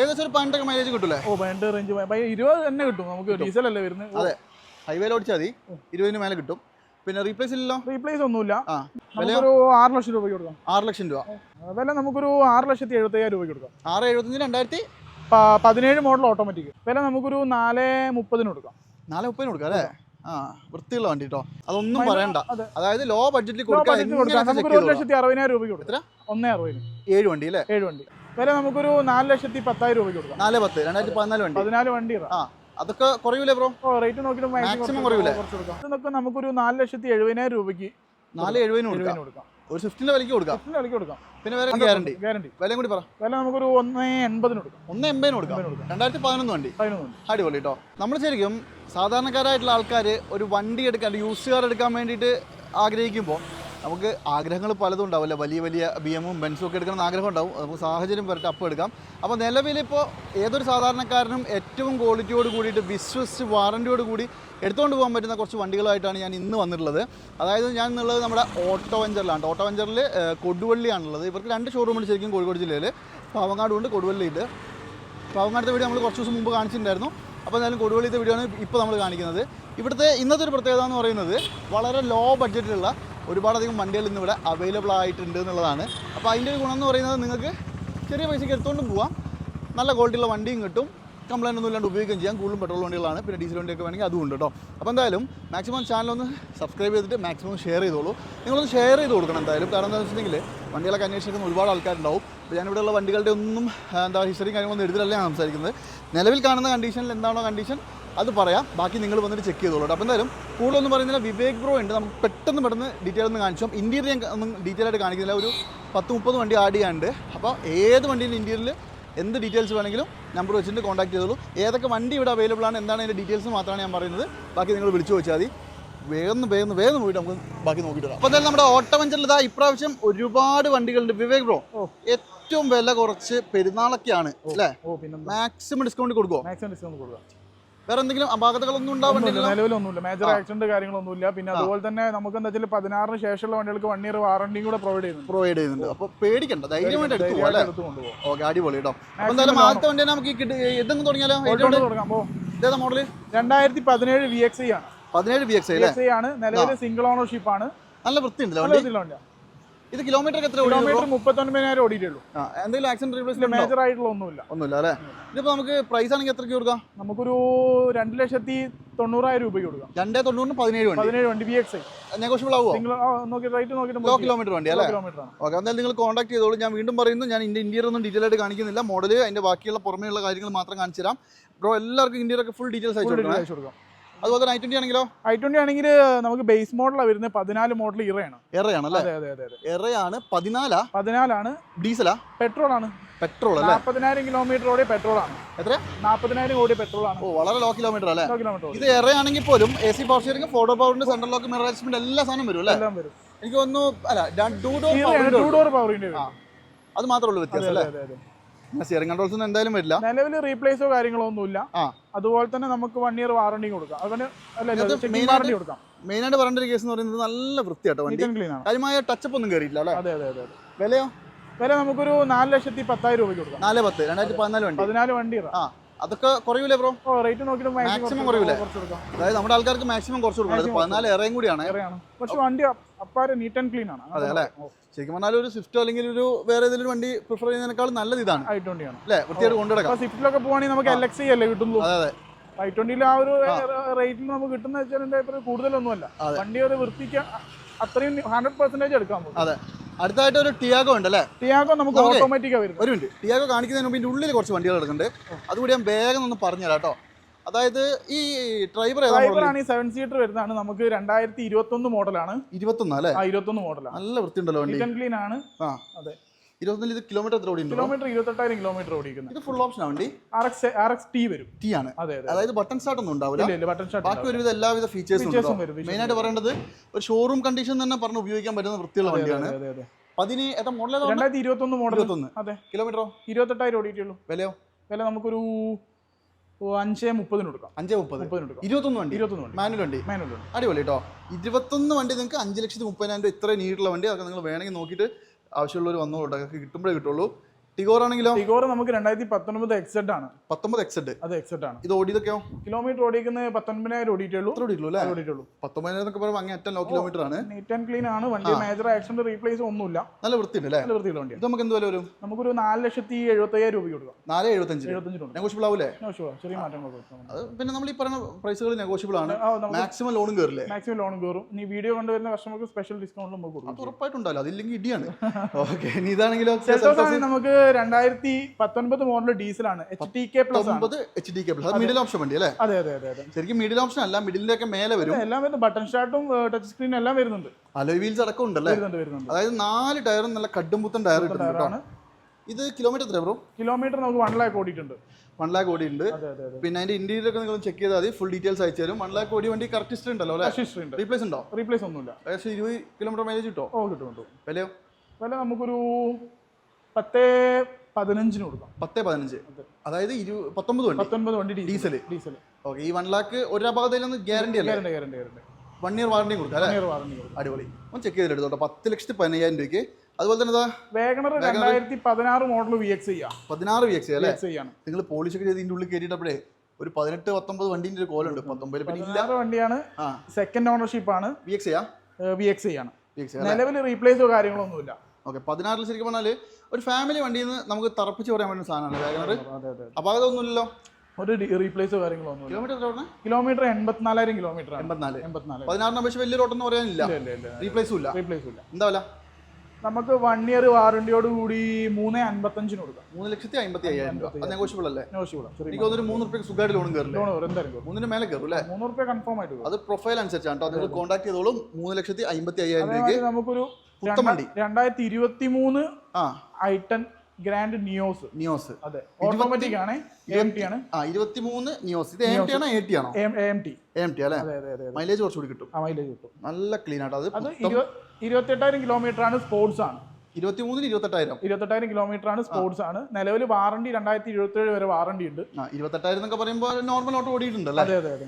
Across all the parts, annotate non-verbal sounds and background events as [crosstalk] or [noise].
ഏകദേശം ഒരു പന്ത്രണ്ടൊക്കെ മൈലേജ് കിട്ടൂലേ? ഓ പതിനെട്ട് റേഞ്ച് ഇരുപത് തന്നെ കിട്ടും. നമുക്ക് ഡീസൽ അല്ലേ വരുന്നത്? അതെ. ഹൈവേയിൽ ഓടിച്ചാൽ മതി. ഇരുപതിന് മേലെ കിട്ടും. പിന്നെ റീപ്ലേസ് ഇല്ലല്ലോ? റീപ്ലേസ് ഒന്നുമില്ല. നമുക്കൊരു ആറ് ലക്ഷം രൂപയ്ക്ക് കൊടുക്കാം. ആറ് ലക്ഷം രൂപ. വില നമുക്കൊരു ആറ് ലക്ഷത്തി എഴുപത്തയ്യായിരം രൂപയ്ക്ക് കൊടുക്കാം. ആറ് എഴുപത്തഞ്ച് രണ്ടായിരത്തി? പതിനേഴ് മോഡൽ ഓട്ടോമാറ്റിക് വില നമുക്കൊരു നാല് മുപ്പതിന് കൊടുക്കാം. നാല് മുപ്പതിന് കൊടുക്കാം അല്ലേ? ആ വൃത്തിയുള്ള വണ്ടി കേട്ടോ അതൊന്നും പറയണ്ട. അതായത് ലോ ബഡ്ജറ്റിൽ കൊടുക്കാം. ഒരു ലക്ഷത്തി അറുപതിനായിരം രൂപയ്ക്ക് കൊടുക്കാം? ഒന്നേ അറുപതിന്. ഏഴ് വണ്ടി അല്ലേ? ഏഴ് വണ്ടി. വില നമുക്കൊരു നാല് ലക്ഷത്തി പത്തായിരം രൂപയ്ക്ക് കൊടുക്കാം. നാല് പത്ത് രണ്ടായിരത്തി പതിനാല് വണ്ടി. പതിനാല് വണ്ടി ആ അതൊക്കെ കുറയൂലേ ബ്രോ? റേറ്റ് നോക്കിയിട്ട് മാക്സിമം കുറയൂലേ? ഇതൊക്കെ നമുക്കൊരു നാല് ലക്ഷത്തി എഴുപതിനായിരം രൂപയ്ക്ക് നാല് എഴുപതിനും കൊടുക്കാം. ഒരു സ്വിഫ്റ്റിന്റെ വിലയ്ക്ക് കൊടുക്കാം. ഇതിന് വിലയ്ക്ക് കൊടുക്കാം. പിന്നെ വേറെ ഗ്യാരണ്ടി ഗ്യാരണ്ടി വിലയും കൂടി പറ. വില നമുക്കൊരു ഒന്ന് എൺപതിന് കൊടുക്കാം. ഒന്ന് എൺപതിന് കൊടുക്കാം. രണ്ടായിരത്തി പതിനൊന്ന് വണ്ടി. പതിനൊന്ന് അടിപൊളി കേട്ടോ നമ്മൾ ശരിക്കും സാധാരണക്കാരായിട്ടുള്ള ആൾക്കാർ ഒരു വണ്ടി എടുക്കാൻ യൂസ് കാർ എടുക്കാൻ വേണ്ടിയിട്ട് ആഗ്രഹിക്കുമ്പോൾ നമുക്ക് ആഗ്രഹങ്ങൾ പലതും ഉണ്ടാവില്ല. വലിയ വലിയ ബി എമ്മും ബെൻസും ഒക്കെ എടുക്കണം ആഗ്രഹം ഉണ്ടാവും. നമുക്ക് സാഹചര്യം വരട്ടെ അപ്പോൾ എടുക്കാം. അപ്പോൾ നിലവിലിപ്പോൾ ഏതൊരു സാധാരണക്കാരനും ഏറ്റവും ക്വാളിറ്റിയോട് കൂടിയിട്ട് വിശ്വസിച്ച് വാറന്റിയോട് കൂടി എടുത്തുകൊണ്ട് പോകാൻ പറ്റുന്ന കുറച്ച് വണ്ടികളായിട്ടാണ് ഞാൻ ഇന്ന് വന്നിട്ടുള്ളത്. അതായത് ഞാൻ എന്നുള്ളത് നമ്മുടെ ഓട്ടോ വെഞ്ചറിലാണ് ഓട്ടോ വെഞ്ചറിൽ കൊടുവള്ളിയാണുള്ളത് ഇവർക്ക് രണ്ട് ഷോറൂമുണ്ട് ശരിക്കും കോഴിക്കോട് ജില്ലയിൽ പാവങ്ങാടുണ്ട് കൊടുവള്ളിയുണ്ട് പാവങ്ങാടത്തെ വീട് നമ്മൾ കുറച്ച് ദിവസം മുമ്പ് കാണിച്ചിട്ടുണ്ടായിരുന്നു. അപ്പോൾ എന്തായാലും കൊടുവള്ളിത്തെ വീഡിയോ ആണ് ഇപ്പോൾ നമ്മൾ കാണിക്കുന്നത്. ഇവിടുത്തെ ഇന്നത്തെ ഒരു പ്രത്യേകത എന്ന് പറയുന്നത് വളരെ ലോ ബഡ്ജറ്റിലുള്ള ഒരുപാടധികം വണ്ടികൾ ഇന്ന് ഇവിടെ അവൈലബിൾ ആയിട്ടുണ്ട് എന്നുള്ളതാണ്. അപ്പോൾ അതിന്റെ ഒരു ഗുണം എന്ന് പറയുന്നത് നിങ്ങൾക്ക് ചെറിയ പൈസയ്ക്ക് എടുത്തുകൊണ്ടും പോവാം. നല്ല ക്വാളിറ്റിയുള്ള വണ്ടിയും കിട്ടും. കംപ്ലൈന്റ് ഒന്നും ഇല്ലാണ്ട് ഉപയോഗിക്കുകയും ചെയ്യാം. കൂടുതലും പെട്രോൾ വണ്ടികളാണ്. പിന്നെ ഡീസൽ വണ്ടിയൊക്കെ വേണമെങ്കിൽ അതും ഉണ്ട് കേട്ടോ. അപ്പോൾ എന്തായാലും മാക്സിമം ചാനലൊന്ന് സബ്സ്ക്രൈബ് ചെയ്തിട്ട് മാക്സിമം ഷെയർ ചെയ്തോളൂ. നിങ്ങളൊന്ന് ഷെയർ ചെയ്ത് കൊടുക്കണം എന്തായാലും. കാരണം എന്താണെന്ന് വെച്ചിട്ടുണ്ടെങ്കിൽ വണ്ടികളൊക്കെ അന്വേഷിക്കുന്ന ഒരുപാട് ആൾക്കാരുണ്ടാവും. അപ്പോൾ ഞാനിവിടെയുള്ള വണ്ടികളുടെ ഒന്നും എന്താ ഹിസ്റ്ററിയും കാര്യങ്ങളൊന്നും എഴുതിലല്ല ഞാൻ സംസാരിക്കുന്നത്. നിലവിൽ കാണുന്ന കണ്ടീഷനിൽ എന്താണോ കണ്ടീഷൻ അത് പറയാം. ബാക്കി നിങ്ങൾ വന്നിട്ട് ചെക്ക് ചെയ്തോളൂ അപ്പോൾ എന്തായാലും കൂടുതലൊന്നും പറയുന്നില്ല. വിവേക് ബ്രോ ഉണ്ട്. നമുക്ക് പെട്ടെന്ന് പെട്ടെന്ന് ഡീറ്റെയിൽ ഒന്ന് കാണിച്ചു ഇന്റീരിയർ ഞാൻ ഒന്നും ഡീറ്റെയിൽ ആയിട്ട് കാണിക്കുന്നില്ല. ഒരു പത്ത് മുപ്പത് വണ്ടി ആഡ് ചെയ്യാണ്ട് അപ്പോൾ ഏത് വണ്ടീന്റെ ഇന്റീരിയറിൽ എന്ത് ഡീറ്റെയിൽസ് വേണമെങ്കിലും നമ്പർ വെച്ചിട്ട് കോൺടാക്ട് ചെയ്തോളൂ. ഏതൊക്കെ വണ്ടി ഇവിടെ അവൈലബിൾ ആണ് എന്താണ് അതിന്റെ ഡീറ്റെയിൽസ് മാത്രമാണ് ഞാൻ പറയുന്നത്. ബാക്കി നിങ്ങൾ വിളിച്ചു ചോദിച്ചാൽ മതി. വേഗം വേഗം വേഗം പോയിട്ട് നമുക്ക് ബാക്കി നോക്കിയിട്ട് വരാം. അപ്പോൾ എന്തായാലും നമ്മുടെ ഓട്ടോവഞ്ചറിൽ ഇതാ ഇപ്രാവശ്യം ഒരുപാട് വണ്ടികളുണ്ട്. വിവേക് ബ്രോ. ഏറ്റവും വില കുറച്ച് പെരുന്നാളൊക്കെയാണ് അല്ലേ? മാക്സിമം ഡിസ്കൗണ്ട് കൊടുക്കുമോ മാക്സിമം ഡിസ്കൗണ്ട് കൊടുക്കുക. വേറെ എന്തെങ്കിലും അപാകതകളൊന്നും ഉണ്ടാവുന്നില്ല നിലവിലൊന്നുമില്ല. മേജർ ആക്സിഡന്റ് കാര്യങ്ങളൊന്നുമില്ല പിന്നെ അതുപോലെ തന്നെ നമുക്ക് എന്താ വെച്ചാൽ പതിനാറിന് ശേഷമുള്ള വണ്ടികൾക്ക് വൺ ഇയർ വാറണ്ടിയും കൂടെ പ്രൊവൈഡ് ചെയ്യുന്നുണ്ട്. പ്രൊവൈഡ് ചെയ്യുന്നുണ്ട്. അപ്പോൾ പേടിക്കണ്ട ധൈര്യമായിട്ട് എടുത്തു ഓക്കെ അടിപൊളി കേട്ടോ അപ്പോൾ എന്തായാലും ആദ്യത്തെ വണ്ടി നമുക്ക് ഇതെന്ന് തുടങ്ങിയാലോ ഓൾറൗണ്ട് തുടങ്ങാം അപ്പോൾ ഇതേതാ മോഡൽ രണ്ടായിരത്തി പതിനേഴ് വി എക്സ് ആണ്. പതിനേഴ് വി എക്സ് ആണ്. നിലവിൽ സിംഗിൾ ഓണർഷിപ്പ് ആണ്. നല്ല വൃത്തിയുണ്ടല്ലോ വണ്ടിയാണ് ഇത് കിലോമീറ്റർ എത്ര കിലോമീറ്റർ മുപ്പത്തൊൻപതിനായിരം ഓടിയിട്ടുള്ളൂ. എന്തെങ്കിലും ആക്സിഡന്റ് റീപ്ലേസ്മെന്റ് മേജർ ആയിട്ടുള്ള ഒന്നുമില്ല. ഒന്നുമില്ല അല്ലേ? ഇതിപ്പോ നമുക്ക് പ്രൈസ് ആണെങ്കിൽ എത്ര കൊടുക്കാം? നമുക്കൊരു രണ്ട് ലക്ഷത്തി തൊണ്ണൂറായിരം രൂപയ്ക്ക് കൊടുക്കാം. രണ്ടേ തൊണ്ണൂറിന് പതിനേഴ് വണ്ടി. പതിനേഴ് വണ്ടി വി എക്സ് നെഗോഷ്യബിൾ ആവുമോ നോക്കി റേറ്റ് നോക്കിയിട്ട് ലോ കിലോമീറ്റർ വണ്ടി അല്ലേ? ഓക്കെ എന്തായാലും നിങ്ങൾ കോൺടാക്ട് ചെയ്തോളൂ. ഞാൻ വീണ്ടും പറയുന്നു ഞാൻ ഇതിന്റെ ഇന്റീരിയർ ഒന്നും ഡീറ്റെയിൽ ആയിട്ട് കാണിക്കുന്നില്ല. മോഡൽ അതിന്റെ ബാക്കിയുള്ള പുറമേയുള്ള കാര്യങ്ങൾ മാത്രം കാണിച്ചു തരാം ബ്രോ എല്ലാവർക്കും ഇന്ത്യയിലൊക്കെ ഫുൾ ഡീറ്റെയിൽസ് ആയിട്ട് അയച്ചു കൊടുക്കാം. അതുപോലെ തന്നെ ഐ ട്വന്റി ആണെങ്കിലോ? ഐ ട്വന്റി ആണെങ്കിൽ നമുക്ക് ബേസ് മോഡലാണ് വരുന്നത് പതിനാല് മോഡൽ ഇറയാണ്. ഇറയാണ് അല്ലേ? അതെ അതെ അതെ എറയാണ് പതിനാലാ? പതിനാലാണ്. ഡീസലാ? പെട്രോൾ ആണ് പെട്രോൾ അല്ലേ? നാൽപ്പതിനായിരം കിലോമീറ്റർ ഓടിയ പെട്രോൾ ആണ് എത്ര? നാൽപ്പതിനായിരം ഓടിയ പെട്രോൾ ആണ് ഓ വളരെ ലോ കിലോമീറ്റർ അല്ലേ? കിലോമീറ്റർ ഇത് ഇറയാണെങ്കിൽ പോലും A C power steering photo പവറിന്റെ സെൻട്രൽ ലോക്ക് മിറർ അഡ്ജസ്റ്റ്മെന്റ് എല്ലാ സാധനം വരും അല്ലേ? എല്ലാം വരും. എനിക്ക് തോന്നുന്നു അല്ല ടൂ ഇറയാണ് ഡോർ പവറിന്റെ അത് മാത്രമേ ഉള്ളൂ വ്യത്യാസം അല്ലേ? സ്റ്റിയറിംഗ് കൺട്രോൾസ് ഒന്നും എന്തായാലും വരില്ല. നിലവിൽ റീപ്ലേസോ കാര്യങ്ങളോ ഒന്നുമില്ല. അതുപോലെ തന്നെ നമുക്ക് വൺ ഇയർ വാറണ്ടി കൊടുക്കാം. അതുപോലെ അല്ല കൊടുക്കാം. മെയിൻ ആയിട്ട് പറയേണ്ട ഒരു കേസ് എന്ന് പറയുന്നത് നല്ല വൃത്തിയാട്ടോ വണ്ടി. ക്ലീൻ ആണ്. കാര്യമായ ടച്ചപ്പ് ഒന്നും കയറിയില്ല അല്ലേ? അതെ അതെ അതെ വിലയോ? വില നമുക്കൊരു നാല് ലക്ഷത്തി പത്തായിരം രൂപയ്ക്ക് കൊടുക്കാം. നാല് പത്ത് രണ്ടായിരത്തി പതിനാല് വണ്ടി. പതിനാല് വണ്ടി ആ. അതൊക്കെ കുറയൂലേ ബ്രോ റേറ്റ് നോക്കിയിട്ട് മാക്സിമം കുറയൂലേ? അതായത് നമ്മുടെ ആൾക്കാർക്ക് മാക്സിമം കുറച്ച് കൊടുക്കണം. പതിനാല് ഇറയും കൂടിയാണ്. പക്ഷെ വണ്ടി അപ്പാരെ നീറ്റ് ആൻഡ് ക്ലീൻ ആണ്. അതെ അല്ലേ? ശരിക്കും പറഞ്ഞാൽ ഒരു സ്വിഫ്റ്റ് അല്ലെങ്കിൽ ഒരു വേറെ ഏതെങ്കിലും വണ്ടി പ്രിഫർ ചെയ്യുന്നതിനേക്കാൾ നല്ലത് ഇതാണ്. ഐ ട്വന്റി ആണ്. അല്ലേ? വൃത്തിയായിട്ട് കൊണ്ടുനടക്കാം. സ്വിഫ്റ്റിലൊക്കെ പോവാണെങ്കിൽ നമുക്ക് എൽ എക്സ് അല്ലേ കിട്ടുള്ളൂ. അതെ അതെ. ഐ ട്വന്റിയിൽ ആ ഒരു റേറ്റിൽ നമുക്ക് കിട്ടുന്ന വെച്ചാൽ എന്റെ അഭിപ്രായം കൂടുതലൊന്നുമല്ല. വണ്ടി ഒരു വൃത്തിക്ക് അത്രയും ഹൺഡ്രഡ് പെർസെന്റേജ് എടുക്കാൻ പോകും അതെ. അടുത്തായിട്ട് ഒരു ടിയാഗോ ഉണ്ട് അല്ലേ ടിയാഗോ നമുക്ക് ഓട്ടോമാറ്റിക്കാണ് വരുന്നത്. ഒരു മിനിറ്റ്. ടിയാഗോ കാണിക്കുന്നതിന് മുമ്പ് ഇതിന്റെ ഉള്ളിൽ കുറച്ച് വണ്ടികൾ എടുക്കുന്നുണ്ട് അതുകൂടി ഞാൻ വേഗം ഒന്ന് പറഞ്ഞുതരാം കേട്ടോ. അതായത് ഈ ഡ്രൈവർ ഡ്രൈവറാണ് ഈ സെവൻ സീറ്റർ വരുന്നതാണ്. നമുക്ക് രണ്ടായിരത്തി ഇരുപത്തി ഒന്ന് മോഡലാണ് ഇരുപത്തൊന്ന് അല്ലേ? ആ ഇരുപത്തൊന്ന് മോഡലാണ് നല്ല വൃത്തിയുണ്ടല്ലോ വണ്ടി. ക്ലീൻ ആണ്. ആ. അതെ. ഇരുപത്തൊന്നിൽ ഇത് കിലോമീറ്റർ എത്ര ഓടിയുണ്ടോ കിലോമീറ്റർ ഇരുപത്തെട്ടായിരം കിലോമീറ്റർ ഓടിക്കുന്നത് ഇത് ഫുൾ ഓപ്ഷൻ വണ്ടി? R X R X T വരും. ടി ആണ്. അതെ അതെ അതായത് ബട്ടൺ സ്റ്റാർട്ട് ഒന്നും ഉണ്ടാവില്ല. ബട്ടൺ ബാക്കി ഒരുവിധ എല്ലാവിധ ഫീച്ചേഴ്സും മെയിൻ ആയിട്ട് പറയേണ്ടത് ഒരു ഷോറൂം കണ്ടീഷൻ തന്നെ പറഞ്ഞ് ഉപയോഗിക്കാൻ പറ്റുന്ന വൃത്തിയുള്ള വണ്ടിയാണ്. പതിന് എത്ര മോഡൽ രണ്ടായിരത്തി ഇരുപത്തി ഒന്ന് മോഡൽ ഇരുപത്തൊന്ന്. അതെ. കിലോമീറ്ററോ ഇരുപത്തെട്ടായിരം ഓടിയിട്ടുള്ളൂ. വിലയോ? വില നമുക്കൊരു അഞ്ചേ മുപ്പതിന് കൊടുക്കാം. അഞ്ചേ മുപ്പത് ഇരുപത്തൊന്ന് വണ്ടി? ഇരുപത്തൊന്ന് വണ്ടി. മാനുവൽ വണ്ടി. മാനുവൽ അടിപൊളി കേട്ടോ ഇരുപത്തൊന്ന് വണ്ടി നിങ്ങൾക്ക് അഞ്ച് ലക്ഷത്തി മുപ്പതിനായിരം രൂപ ഇത്ര നീട്ടുള്ള വണ്ടി അതൊക്കെ നിങ്ങൾ വേണമെങ്കിൽ നോക്കിയിട്ട് ആവശ്യമുള്ളവർ വന്നോളൂ കേട്ടോ. കിട്ടുമ്പോഴേ കിട്ടുള്ളൂ. ടിഗോർ ആണെങ്കിലോ? ടിഗോർ നമുക്ക് രണ്ടായിരത്തി പത്തൊൻപത് എക്സെഡ് ആണ്. പത്തൊമ്പത് എക്സെഡ് അത് എക്സെഡ് ആണ്. ഇത് ഓടിയതൊക്കെയോ? കിലോമീറ്റർ ഓടിക്കുന്നത് പത്തൊൻപതിനായിരം ഓടിയിട്ടുള്ളൂ. ഓടിയിട്ടുള്ളൂ അല്ലേ? ഓടിയിട്ടുള്ളൂ. പത്തൊമ്പതിനായിരം എന്നൊക്കെ പറയുമ്പോൾ അങ്ങേ അറ്റം ലോ കിലോമീറ്റർ ആണ്. നീറ്റ് ആൻഡ് ക്ലീൻ ആണ്. വണ്ടി മേജർ ആക്സിഡന്റ് റീപ്ലേസ് ഒന്നുമില്ല. നല്ല വൃത്തിയുണ്ട് അല്ലേ? നല്ല വൃത്തിയുള്ള വണ്ടി ഇത് നമുക്ക് എന്ത് വില വരും? നമുക്കൊരു നാല് ലക്ഷത്തി എഴുപത്തയ്യായിരം രൂപ കൊടുക്കാം നാല് എഴുപത്തഞ്ച് എഴുപത്തഞ്ച് നെഗോഷ്യബിൾ ആവില്ലേ ചെറിയ മാറ്റങ്ങളൊക്കെ പിന്നെ നമ്മൾ ഈ പറയുന്ന പ്രൈസുകൾ നെഗോഷ്യബിൾ ആണ്. മാക്സിമം ലോണും കയറില്ലേ മാക്സിമം ലോൺ കയറും നീ വീഡിയോ കണ്ടുവരുന്ന കസ്റ്റമർക്ക് സ്പെഷ്യൽ ഡിസ്കൗണ്ട് നമുക്ക് കൊടുക്കും അത് ഉറപ്പായിട്ടുണ്ടല്ലോ. അതില്ലെങ്കിൽ ഇടിയാണ്. [laughs] ഓക്കെ ഇനി ഇതാണെങ്കിലും? നമുക്ക് രണ്ടായിരത്തി പത്തൊൻപത് മോഡൽ ഡീസലാണ്. എച്ച് ടി കെ പ്ലസ് ആണ്. ഒമ്പത് H D cable plus middle option വണ്ടി അല്ലേ? അതെ അതെ അതെ അതെ. ശരിക്കും മിഡിൽ ഓപ്ഷൻ അല്ല മിഡിലിന്റെ ഒക്കെ മേലെ വരും. എല്ലാം വരുന്നത് ബട്ടൺ സ്റ്റാർട്ടും ടച്ച് സ്ക്രീൻ എല്ലാം വരുന്നുണ്ട്. അലോയ് വീൽസ് അടക്കം ഉണ്ടല്ലേ? വരുന്നുണ്ട് വരുന്നുണ്ട്. അതായത് നാല് ടയറും നല്ല കടുംപുത്തൻ ടയർ ടയറാണ് ഇത് കിലോമീറ്റർ എത്ര ബ്രോ കിലോമീറ്റർ നമുക്ക് വൺ ലാക്ക് ഓടിയിട്ടുണ്ട്. വൺ ലാക്ക് അതെ പിന്നെ അതിന്റെ ഇന്റീരിയർ ഒക്കെ നിങ്ങൾ ചെക്ക് ചെയ്താൽ മതി. ഫുൾ ഡീറ്റെയിൽസ് അയച്ചു തരും. വൺ ലാക്ക് ഓടി വണ്ടി കറക്റ്റ് ഹിസ്റ്ററി ഉണ്ടല്ലോ അല്ലേ? ഹിസ്റ്ററി ഉണ്ട്. റീപ്ലേസ് ഉണ്ടോ? റീപ്ലേസ് ഒന്നുമില്ല. ഏകദേശം ഇരുപത് കിലോമീറ്റർ മൈലേജ് കിട്ടോ ഓ കിട്ടും. വിലയോ? വില നമുക്കൊരു പത്ത് പതിനഞ്ചിന് കൊടുക്കാം. പത്ത് പതിനഞ്ച്. അതായത് ഇരു പത്തൊമ്പത് വണ്ടി. പത്തൊൻപത് വണ്ടി ഡീസൽ. ഡീസൽ ഓക്കെ ഈ വൺ ലാക്ക് ഒരു അപകടത്തിലൊന്നും ഗ്യാരണ്ടി അല്ലേ? Guarantee guarantee guarantee one year warranty കൊടുക്കാം അല്ലേ? വാറണ്ടി അടിപൊളി. ഒന്ന് ചെക്ക് ചെയ്തിട്ട് പത്ത് ലക്ഷത്തി പതിനയ്യായിരം രൂപയ്ക്ക്. അതുപോലെ തന്നെ വേഗണർ രണ്ടായിരത്തി പതിനാറ് മോഡൽ വി എക്സ് പതിനാറ് വി എക്സ് അല്ലേ? നിങ്ങൾ പോളിഷ് ഒക്കെ ചെയ്ത് ഇതിന്റെ ഉള്ളിൽ കയറിയിട്ടേ ഒരു പതിനെട്ട് പത്തൊമ്പത് വണ്ടിന്റെ ഒരു കോലുണ്ട്. പത്തൊമ്പതിൽ പിന്നെ ഇല്ല. പതിനാറ് വണ്ടിയാണ്. സെക്കൻഡ് ഓണർഷിപ്പ് ആണ്. V X V X V നിലവിൽ റീപ്ലേസോ കാര്യങ്ങളൊന്നുമില്ല. ഓക്കെ പതിനാറിൽ ശരിക്കും പറഞ്ഞാൽ ഒരു ഫാമിലി വണ്ടിയിൽ നിന്ന് നമുക്ക് തറപ്പിച്ച് പറയാൻ പറ്റുന്ന സാധനമാണ് വാഗണർ അപ്പോൾ അതൊന്നുമില്ലല്ലോ? ഒരു റീപ്ലേസോ കാര്യങ്ങളൊന്നുമില്ല കിലോമീറ്റർ കിലോമീറ്റർ എൺപത്തിനാലായിരം കിലോമീറ്റർ എൺപത്തിനാല്. എൺപത്തിനാല്. പതിനാറിന് അപേക്ഷിച്ച് വലിയ റോട്ടെന്ന് പറയാനില്ല. റീപ്ലേസും ഇല്ല റീപ്ലേസും ഇല്ല. എന്താ വില? നമുക്ക് വൺ ഇയർ വാറണ്ടിയോട് കൂടി മൂന്ന് അൻപത്തഞ്ചിന് കൊടുക്കാം. മൂന്ന് ലക്ഷത്തി അമ്പത്തി അയ്യായിരം രൂപ. അത് നെഗോഷ്യബിൾ അല്ലേ? നെഗോഷ്യബിൾ എനിക്ക് മൂന്ന് റുപ്യക്ക് സുഖമായിട്ട് ലോൺ കയറും ലോൺ എന്തായാലും മൂന്നിന് മേലെ കയറും അല്ലേ? മൂന്ന് റുപ്യ കൺഫേം ആയിട്ട് അത് പ്രൊഫൈൽ അനുസരിച്ചാണ് കേട്ടോ. നിങ്ങൾ കോൺടാക്ട് ചെയ്തോളും മൂന്ന് ലക്ഷത്തി അമ്പത്തി അയ്യായിരം രൂപയ്ക്ക്. നമുക്കൊരു വണ്ടി. രണ്ടായിരത്തി ഇരുപത്തി മൂന്ന് ആ. I ten Grand Nios Nios അതെ. ഓട്ടോമാറ്റിക് ആണ്. എം ടി ആണ്. ആ നിയോസ് ഇത് എം ടി ആണോ? എ ടി ആണോ എം ടി എം ടി അല്ലേ മൈലേജ് കുറച്ചുകൂടി കിട്ടും. ആ മൈലേജ് കിട്ടും. നല്ല ക്ലീൻ ആട്ടോ. അത് അത് ഇരുപ- ഇരുപത്തെട്ടായിരം കിലോമീറ്റർ ആണ് സ്പോർട്സ് ആണ്. ഇരുപത്തി മൂന്നിന് ഇരുപത്തെട്ടായിരം. ഇരുപത്തെട്ടായിരം കിലോമീറ്റർ ആണ് സ്പോർട്സ് ആണ്. നിലവിൽ വാറണ്ടി രണ്ടായിരത്തി ഇരുപത്തേഴ് വരെ വാറണ്ടി ഉണ്ട്. ഇരുപത്തെട്ടായിരം എന്നൊക്കെ പറയുമ്പോൾ നോർമൽ ഓട്ടോ ഓടിയിട്ടുണ്ടല്ലേ? അതെ അതെ അതെ.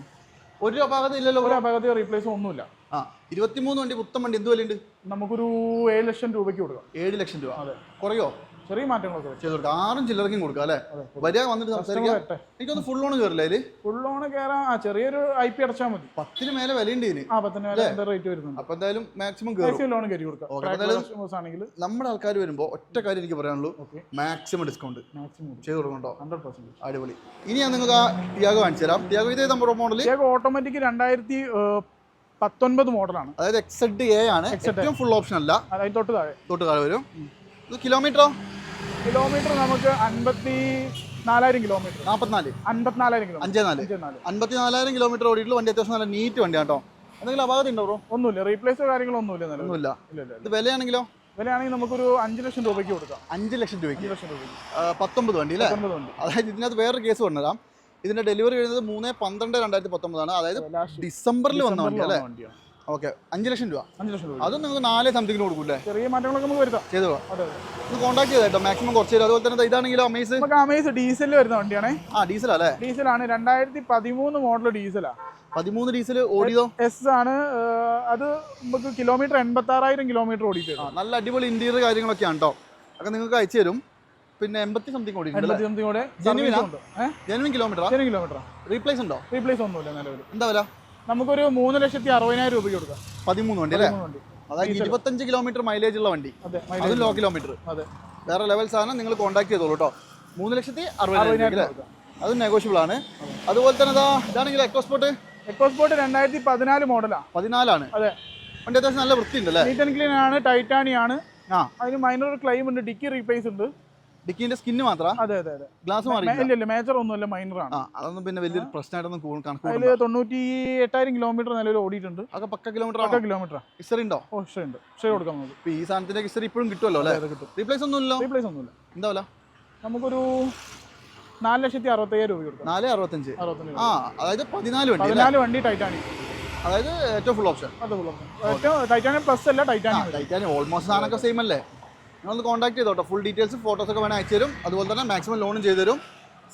ഒരു അപകടം ഇല്ലല്ലോ. ഒരു അപകട റീപ്ലേസ് ഒന്നുമില്ല. ആ ഇരുപത്തി മൂന്ന് വണ്ടി പുത്തൻ വണ്ടി എന്ത് വിലയുണ്ട്? നമുക്കൊരു ഏഴ് ലക്ഷം രൂപയ്ക്ക് കൊടുക്കാം. ഏഴ് ലക്ഷം രൂപ. അതെ. കുറയോ? ചെറിയ മാറ്റങ്ങളൊക്കെ ചെയ്ത് കൊടുക്കാം. ആറും ചില്ലറക്കും കൊടുക്കാം അല്ലേ? വരിക വന്നിട്ട് സംസാരിക്കാം. എനിക്കൊന്ന് ഫുൾ ലോൺ കയറില്ല അതിൽ? ഫുൾ ലോൺ കയറാൻ ചെറിയൊരു ഐ പി അടച്ചാൽ മതി. പത്തിന് മേലെ വിലയുണ്ട് ഇതിന്. ആ പത്തിന് മേലെ എന്താ റേറ്റ് വരുന്നുണ്ട്. അപ്പൊ എന്തായാലും മാക്സിമം കയറും ലോൺ കയറി കൊടുക്കാം. നമ്മുടെ ആൾക്കാർ വരുമ്പോ ഒറ്റ കാര്യം എനിക്ക് പറയാനുള്ളൂ. മാക്സിമം ഡിസ്കൗണ്ട് മാക്സിമം ചെയ്ത് കൊടുക്കണ്ടോ ഹൺഡ്രഡ് പെർസെന്റ് അടിപൊളി. ഇനി ഞാൻ നിങ്ങൾക്ക് ആ ടിയാഗോ കാണിച്ചു തരാം ടിയാഗോ ഇതേ നമ്മുടെ മോഡൽ ഓട്ടോമാറ്റിക് രണ്ടായിരത്തി പത്തൊൻപത് മോഡലാണ്. അതായത് എക്സെഡ് എ ആണ്. ഏറ്റവും ഫുൾ ഓപ്ഷൻ അല്ല. അതായത് തൊട്ട് താഴെ. തൊട്ട് താഴെ വരും. ഇത് കിലോമീറ്ററോ കിലോമീറ്റർ നമുക്ക് അൻപത്തി നാലായിരം കിലോമീറ്റർ നാൽപ്പത്തിനാല് അൻപത്തിനാലായിരം കിലോമീറ്റർ അഞ്ചേ നാല് അഞ്ച് നാല് അൻപത്തി നാലായിരം കിലോമീറ്റർ ഓടിയിട്ടുള്ള. വണ്ടി അത്യാവശ്യം നല്ല നീറ്റ് വണ്ടിയാണ് കേട്ടോ. എന്തെങ്കിലും അപാകത ഉണ്ടോ ബ്രോ ഒന്നുമില്ല. റീപ്ലേസോ കാര്യങ്ങളോ ഒന്നുമില്ല ഒന്നുമില്ല. ഇത് വിലയാണെങ്കിലോ? വിലയാണെങ്കിൽ നമുക്കൊരു അഞ്ച് ലക്ഷം രൂപയ്ക്ക് കൊടുക്കാം. അഞ്ച് ലക്ഷം രൂപയ്ക്ക്. അഞ്ച് ലക്ഷം രൂപ പത്തൊമ്പത് വണ്ടി അല്ലേ? അതായത് ഇതിനകത്ത് വേറൊരു കേസ് പറഞ്ഞുതരാം ഇതിന്റെ ഡെലിവറി വരുന്നത് മൂന്ന് പന്ത്രണ്ട് രണ്ടായിരത്തി പത്തൊമ്പതാണ്. അതായത് ഡിസംബറിൽ വന്ന വണ്ടി അല്ലേ ഓക്കെ. അഞ്ച് ലക്ഷം രൂപ. അഞ്ച് ലക്ഷം രൂപ. അതും നിങ്ങൾക്ക് നാല് സംതിങ്ങിന് കൊടുക്കൂല്ലേ ചെറിയ മാറ്റങ്ങളൊക്കെ നമുക്ക് വരുത്താം. ചെയ്തു ഒന്ന് കോൺടാക്ട് ചെയ്തോ മാക്സിമം കുറച്ച് തരും. അതുപോലെ തന്നെ ഇതാണെങ്കിലും അമേസ് നമുക്ക് അമേസ് ഡീസലിൽ വരുന്ന വണ്ടിയാണേ. ആ ഡീസൽ അല്ലേ? ഡീസലാണ്. രണ്ടായിരത്തി പതിമൂന്ന് മോഡൽ ഡീസലാ. പതിമൂന്ന് ഡീസൽ ഓടിയതോ? എസ് ആണ്. അത് നമുക്ക് കിലോമീറ്റർ എൺപത്തി ആറായിരം കിലോമീറ്റർ ഓടിയിട്ടുണ്ട് നല്ല അടിപൊളി ഇന്റീരിയർ കാര്യങ്ങളൊക്കെ ആണ് കേട്ടോ അതൊക്കെ നിങ്ങൾക്ക് അയച്ചു തരും. പിന്നെ എൺപത്തി സംതിങ് കൂടി എൺപത്തി സംതിങ് കൂടെ ജനുവിൻ കിലോമീറ്റർ ചെറിയ കിലോമീറ്റർ റീപ്ലേസ് ഉണ്ടോ? റീപ്ലേസ് ഒന്നുമില്ല നിലവിൽ എന്താ വില? നമുക്കൊരു മൂന്ന് ലക്ഷത്തി അറുപതിനായിരം രൂപയ്ക്ക് കൊടുക്കാം. പതിമൂന്ന് വണ്ടി അല്ലേ? അതായത് ഇരുപത്തഞ്ച് കിലോമീറ്റർ മൈലേജ് ഉള്ള വണ്ടി. അതെ ലോ കിലോമീറ്റർ അതെ. വേറെ ലെവൽ സാധനം നിങ്ങൾ കോൺടാക്ട് ചെയ്തോളൂ കേട്ടോ മൂന്ന് ലക്ഷത്തി അറുപതിനായിരം അതും നെഗോഷ്യബിൾ ആണ്. അതുപോലെ തന്നെ ഇതാ ഇതാണെങ്കിൽ എക്കോസ്പോർട്ട് എക്കോസ്പോർട്ട് രണ്ടായിരത്തി പതിനാല് മോഡലാണ് പതിനാലാണ്. അതെ. വണ്ടി അത്യാവശ്യം നല്ല വൃത്തിയുണ്ട് അല്ലേ? നീറ്റ് ആൻഡ് ക്ലീൻ ആണ് ടൈറ്റാനി ആണ്. ആ. അതിന് മൈനർ ക്ലെയിം ഉണ്ട് ഡിക്കി റീപ്ലേസ് ഉണ്ട്. ഡിക്കിന്റെ സ്കിന്ന് മാത്രം? അതെ അതെ അതെ. ഗ്ലാസ് മാറി ഇല്ല ഇല്ല മേജർ ഒന്നുമല്ല മൈനർ ആണ്. അതൊന്നും പിന്നെ വലിയൊരു പ്രശ്നമായിട്ടൊന്നും കണക്കില്ല കണക്ക് തൊണ്ണൂറ്റി എട്ടായിരം കിലോമീറ്റർ നിലവിൽ ഓടിയിട്ടുണ്ട്. അതൊക്കെ പക്ക കിലോമീറ്റർ പക്ക കിലോമീറ്റർ ഹിസ്റ്ററി ഉണ്ടോ? ഓ ഷെയർ ഉണ്ട്. ഷെയർ കൊടുക്കാം നമുക്ക്. ഇപ്പൊ ഈ സാധനത്തിന്റെ ഹിസ്റ്ററി ഇപ്പോഴും കിട്ടുമല്ലോ അല്ലേ? കിട്ടും. റീപ്ലേസ് ഒന്നും ഇല്ലല്ലോ റീപ്ലേസ് ഒന്നുമില്ല. എന്താ വില? നമുക്കൊരു നാല് ലക്ഷത്തി അറുപത്തയ്യായിരം രൂപ കൊടുക്കാം. നാല് അറുപത്തഞ്ച്. ആ അതായത് പതിനാല് വണ്ടി പതിനാല് വണ്ടി ടൈറ്റാനിക് അതായത് ഏറ്റവും ഫുൾ ഓപ്ഷൻ അത് ഫുൾ ഓപ്ഷൻ ഏറ്റവും ടൈറ്റാനിയം പ്ലസ് അല്ല ടൈറ്റാനിയം. ടൈറ്റാനിയം ഓൾമോസ്റ്റ് സാധനമൊക്കെ സെയിം അല്ലേ? നിങ്ങളൊന്ന് കോൺടാക്ട് ചെയ്തോട്ടോ. ഫുൾ ഡീറ്റെയിൽസ് ഫോട്ടോസ് ഒക്കെ വേണേൽ അയച്ചു തരും. അതുപോലെ തന്നെ മാക്സിമം ലോണും ചെയ്തു തരും.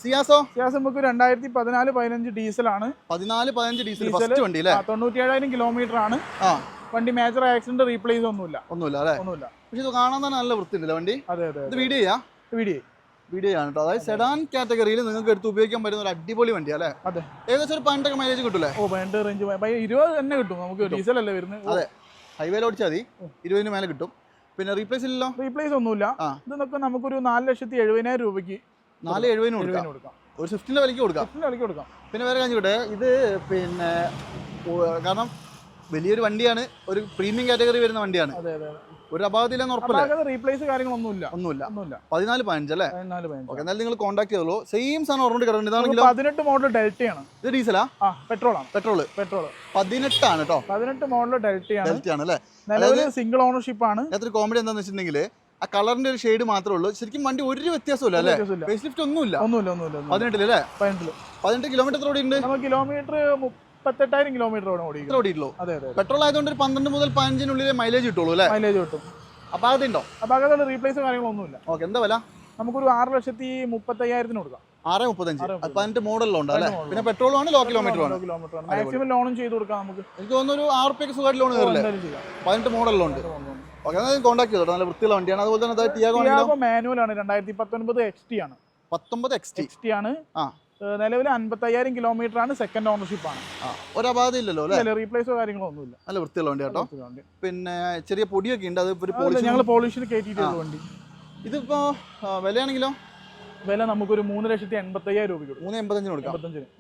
സിയാസോ? സിയാസ് നമുക്ക് രണ്ടായിരത്തി പതിനാല് പതിനഞ്ച് ആണ്. പതിനാല് പതിനഞ്ച് ഡീസൽ. ഫസ്റ്റ് വണ്ടി അല്ലേ? തൊണ്ണൂറ്റി ഏഴായിരം കിലോമീറ്റർ ആണ്. ആ. വണ്ടി മേജർ ആക്സിഡന്റ് റീപ്ലേസ് ഒന്നുമില്ല. ഒന്നുമില്ല അല്ലേ? ഒന്നുമില്ല. പക്ഷെ ഇത് കാണാൻ തന്നെ നല്ല ഉണ്ടല്ലോ വണ്ടി? അതെ അതെ ഇത് വീഡിയോ ചെയ്യാം വീഡിയോ വീഡിയോ ആണ് കേട്ടോ അതായത് സെഡാൻ കാറ്റഗറിയിൽ നിങ്ങൾക്ക് എടുത്ത് ഉപയോഗിക്കാൻ പറ്റുന്ന ഒരു അടിപൊളി വണ്ടി അല്ലേ? അതെ. ഏകദേശം ഒരു പതിനെട്ടൊക്കെ മൈലേജ് കിട്ടൂലേ? ഓ പതിനെട്ട് റേഞ്ച് ഇരുപത് തന്നെ കിട്ടും. നമുക്ക് ഡീസൽ അല്ലേ വരുന്നത്? അതെ. ഹൈവേയിൽ ഓടിച്ചാൽ മതി. ഇരുപതിന് മേലെ കിട്ടും. പിന്നെ റീപ്ലേസ് ഇല്ലല്ലോ? റീപ്ലേസ് ഒന്നുമില്ല. ഇതൊക്കെ നമുക്കൊരു നാല് ലക്ഷത്തി എഴുപതിനായിരം രൂപയ്ക്ക് നാല് എഴുപതിനും കൊടുക്കാം. ഒരു സ്വിഫ്റ്റിന്റെ വിലയ്ക്ക് കൊടുക്കാം. സ്വിഫ്റ്റിന് വിലയ്ക്ക് കൊടുക്കാം. പിന്നെ വേറെ കാണിച്ചോട്ടെ ഇത് പിന്നെ കാരണം വലിയൊരു വണ്ടിയാണ് ഒരു പ്രീമിയം കാറ്റഗറി വരുന്ന വണ്ടിയാണ്. ഒരു അപാകത്തില്ലെന്ന് ഉറപ്പില്ല? റീപ്ലേസ് കാര്യങ്ങളൊന്നുമില്ല. ഒന്നുമില്ല. ഒന്നുമില്ല. പതിനാല് പതിനഞ്ച് അല്ലേ? പതിനാല് പതിനഞ്ച് ഓക്കെ എന്നാലും നിങ്ങൾ കോൺടാക്ട് ചെയ്തോളൂ. സെയിം സാധനം ഓർമ്മ കിടക്കുന്നത് ഇതാണെങ്കിലും പതിനെട്ട് മോഡൽ ഡെൽറ്റയാണ് ഇത് ഡീസലാ പെട്രോൾ ആണ്. പെട്രോൾ പെട്രോൾ പതിനെട്ടാണ് കേട്ടോ പതിനെട്ട് മോഡൽ ഡെൽറ്റയാണ് ഡെൽറ്റയാണ് ആണ് അല്ലേ നിലവിൽ സിംഗിൾ ഓണർഷിപ്പ് ആണ്. എത്ര കോമഡി എന്താന്ന് വെച്ചിട്ടുണ്ടെങ്കിൽ ആ കളറിന്റെ ഒരു ഷെയ്ഡ് മാത്രമേ ഉള്ളൂ. ശരിക്കും വണ്ടി ഒരു വ്യത്യാസമില്ല അല്ലേ. ഫേസ് ലിഫ്റ്റ് ഒന്നുമില്ല. ഒന്നുമില്ല ഒന്നുമില്ല. പതിനെട്ടിൽ അല്ലേ പതിനെട്ടിൽ. പതിനെട്ട് കിലോമീറ്റർ എത്ര ഓടിയുണ്ട് നമുക്ക് കിലോമീറ്റർ മുപ്പത്തെട്ടായിരം കിലോമീറ്റർ ഓടിക്കുന്നത് ഓടിയിട്ടുള്ളൂ. അതെ അതെ പെട്രോൾ ആയതുകൊണ്ട് ഒരു പന്ത്രണ്ട് മുതൽ പതിനഞ്ചിനുള്ളിൽ മൈലേജ് കിട്ടുള്ളൂ അല്ലേ? മൈലേജ് കിട്ടും. അപ്പൊ അതുണ്ടോ അപ്പൊ അങ്ങനെ റീപ്ലേസ് കാര്യങ്ങളൊന്നുമില്ല. ഓക്കെ എന്താ വില? നമുക്കൊരു ആറ് ലക്ഷത്തി മുപ്പത്തയ്യായിരത്തിന് കൊടുക്കാം. ആറ് മുപ്പത്തഞ്ച്. പതിനെട്ട് മോഡലിലുണ്ട് അല്ലേ? പിന്നെ പെട്രോളും ആണ് ലോ കിലോമീറ്റർ ആണ് മാക്സിമം ലോണും ചെയ്ത് കൊടുക്കാം നമുക്ക്. എനിക്ക് തോന്നുന്നു ഒരു ആറ് റുപ്യക്ക് സുഖമായിട്ട് ലോൺ കയറില്ലേ? പതിനെട്ട് മോഡലിലുണ്ട് ഓക്കെ എന്നാൽ കോൺടാക്ട് ചെയ്തോ നല്ല വൃത്തിയുള്ള വണ്ടിയാണ്. അതുപോലെ തന്നെ ടിയാഗോ മാനുവൽ ആണ്. രണ്ടായിരത്തി പത്തൊൻപത് എക്സ് ടി ആണ്. പത്തൊമ്പത് എക്സ് ടി എക്സ് ടി ആണ്. ആ. നിലവിൽ അൻപത്തയ്യായിരം കിലോമീറ്റർ ആണ് സെക്കൻഡ് ഓണർഷിപ്പ് ആണ് ഒരു അപാധ ഇല്ലല്ലോ അല്ലേ? റീപ്ലേസോ കാര്യങ്ങളോ ഒന്നുമില്ല. അല്ല വൃത്തിയുള്ള വണ്ടി കേട്ടോ. പിന്നെ ചെറിയ പൊടിയൊക്കെ ഉണ്ട് അത് ഒരു ഞങ്ങൾ പോളിഷിൽ കയറ്റിയിട്ടുള്ള വണ്ടി. ഇതിപ്പോ വിലയാണെങ്കിലോ? വില നമുക്കൊരു മൂന്ന് ലക്ഷത്തി എൺപത്തയ്യായിരം രൂപ കൊടുക്കും. മൂന്ന് എൺപത്തഞ്ചിന് കൊടുക്കാം.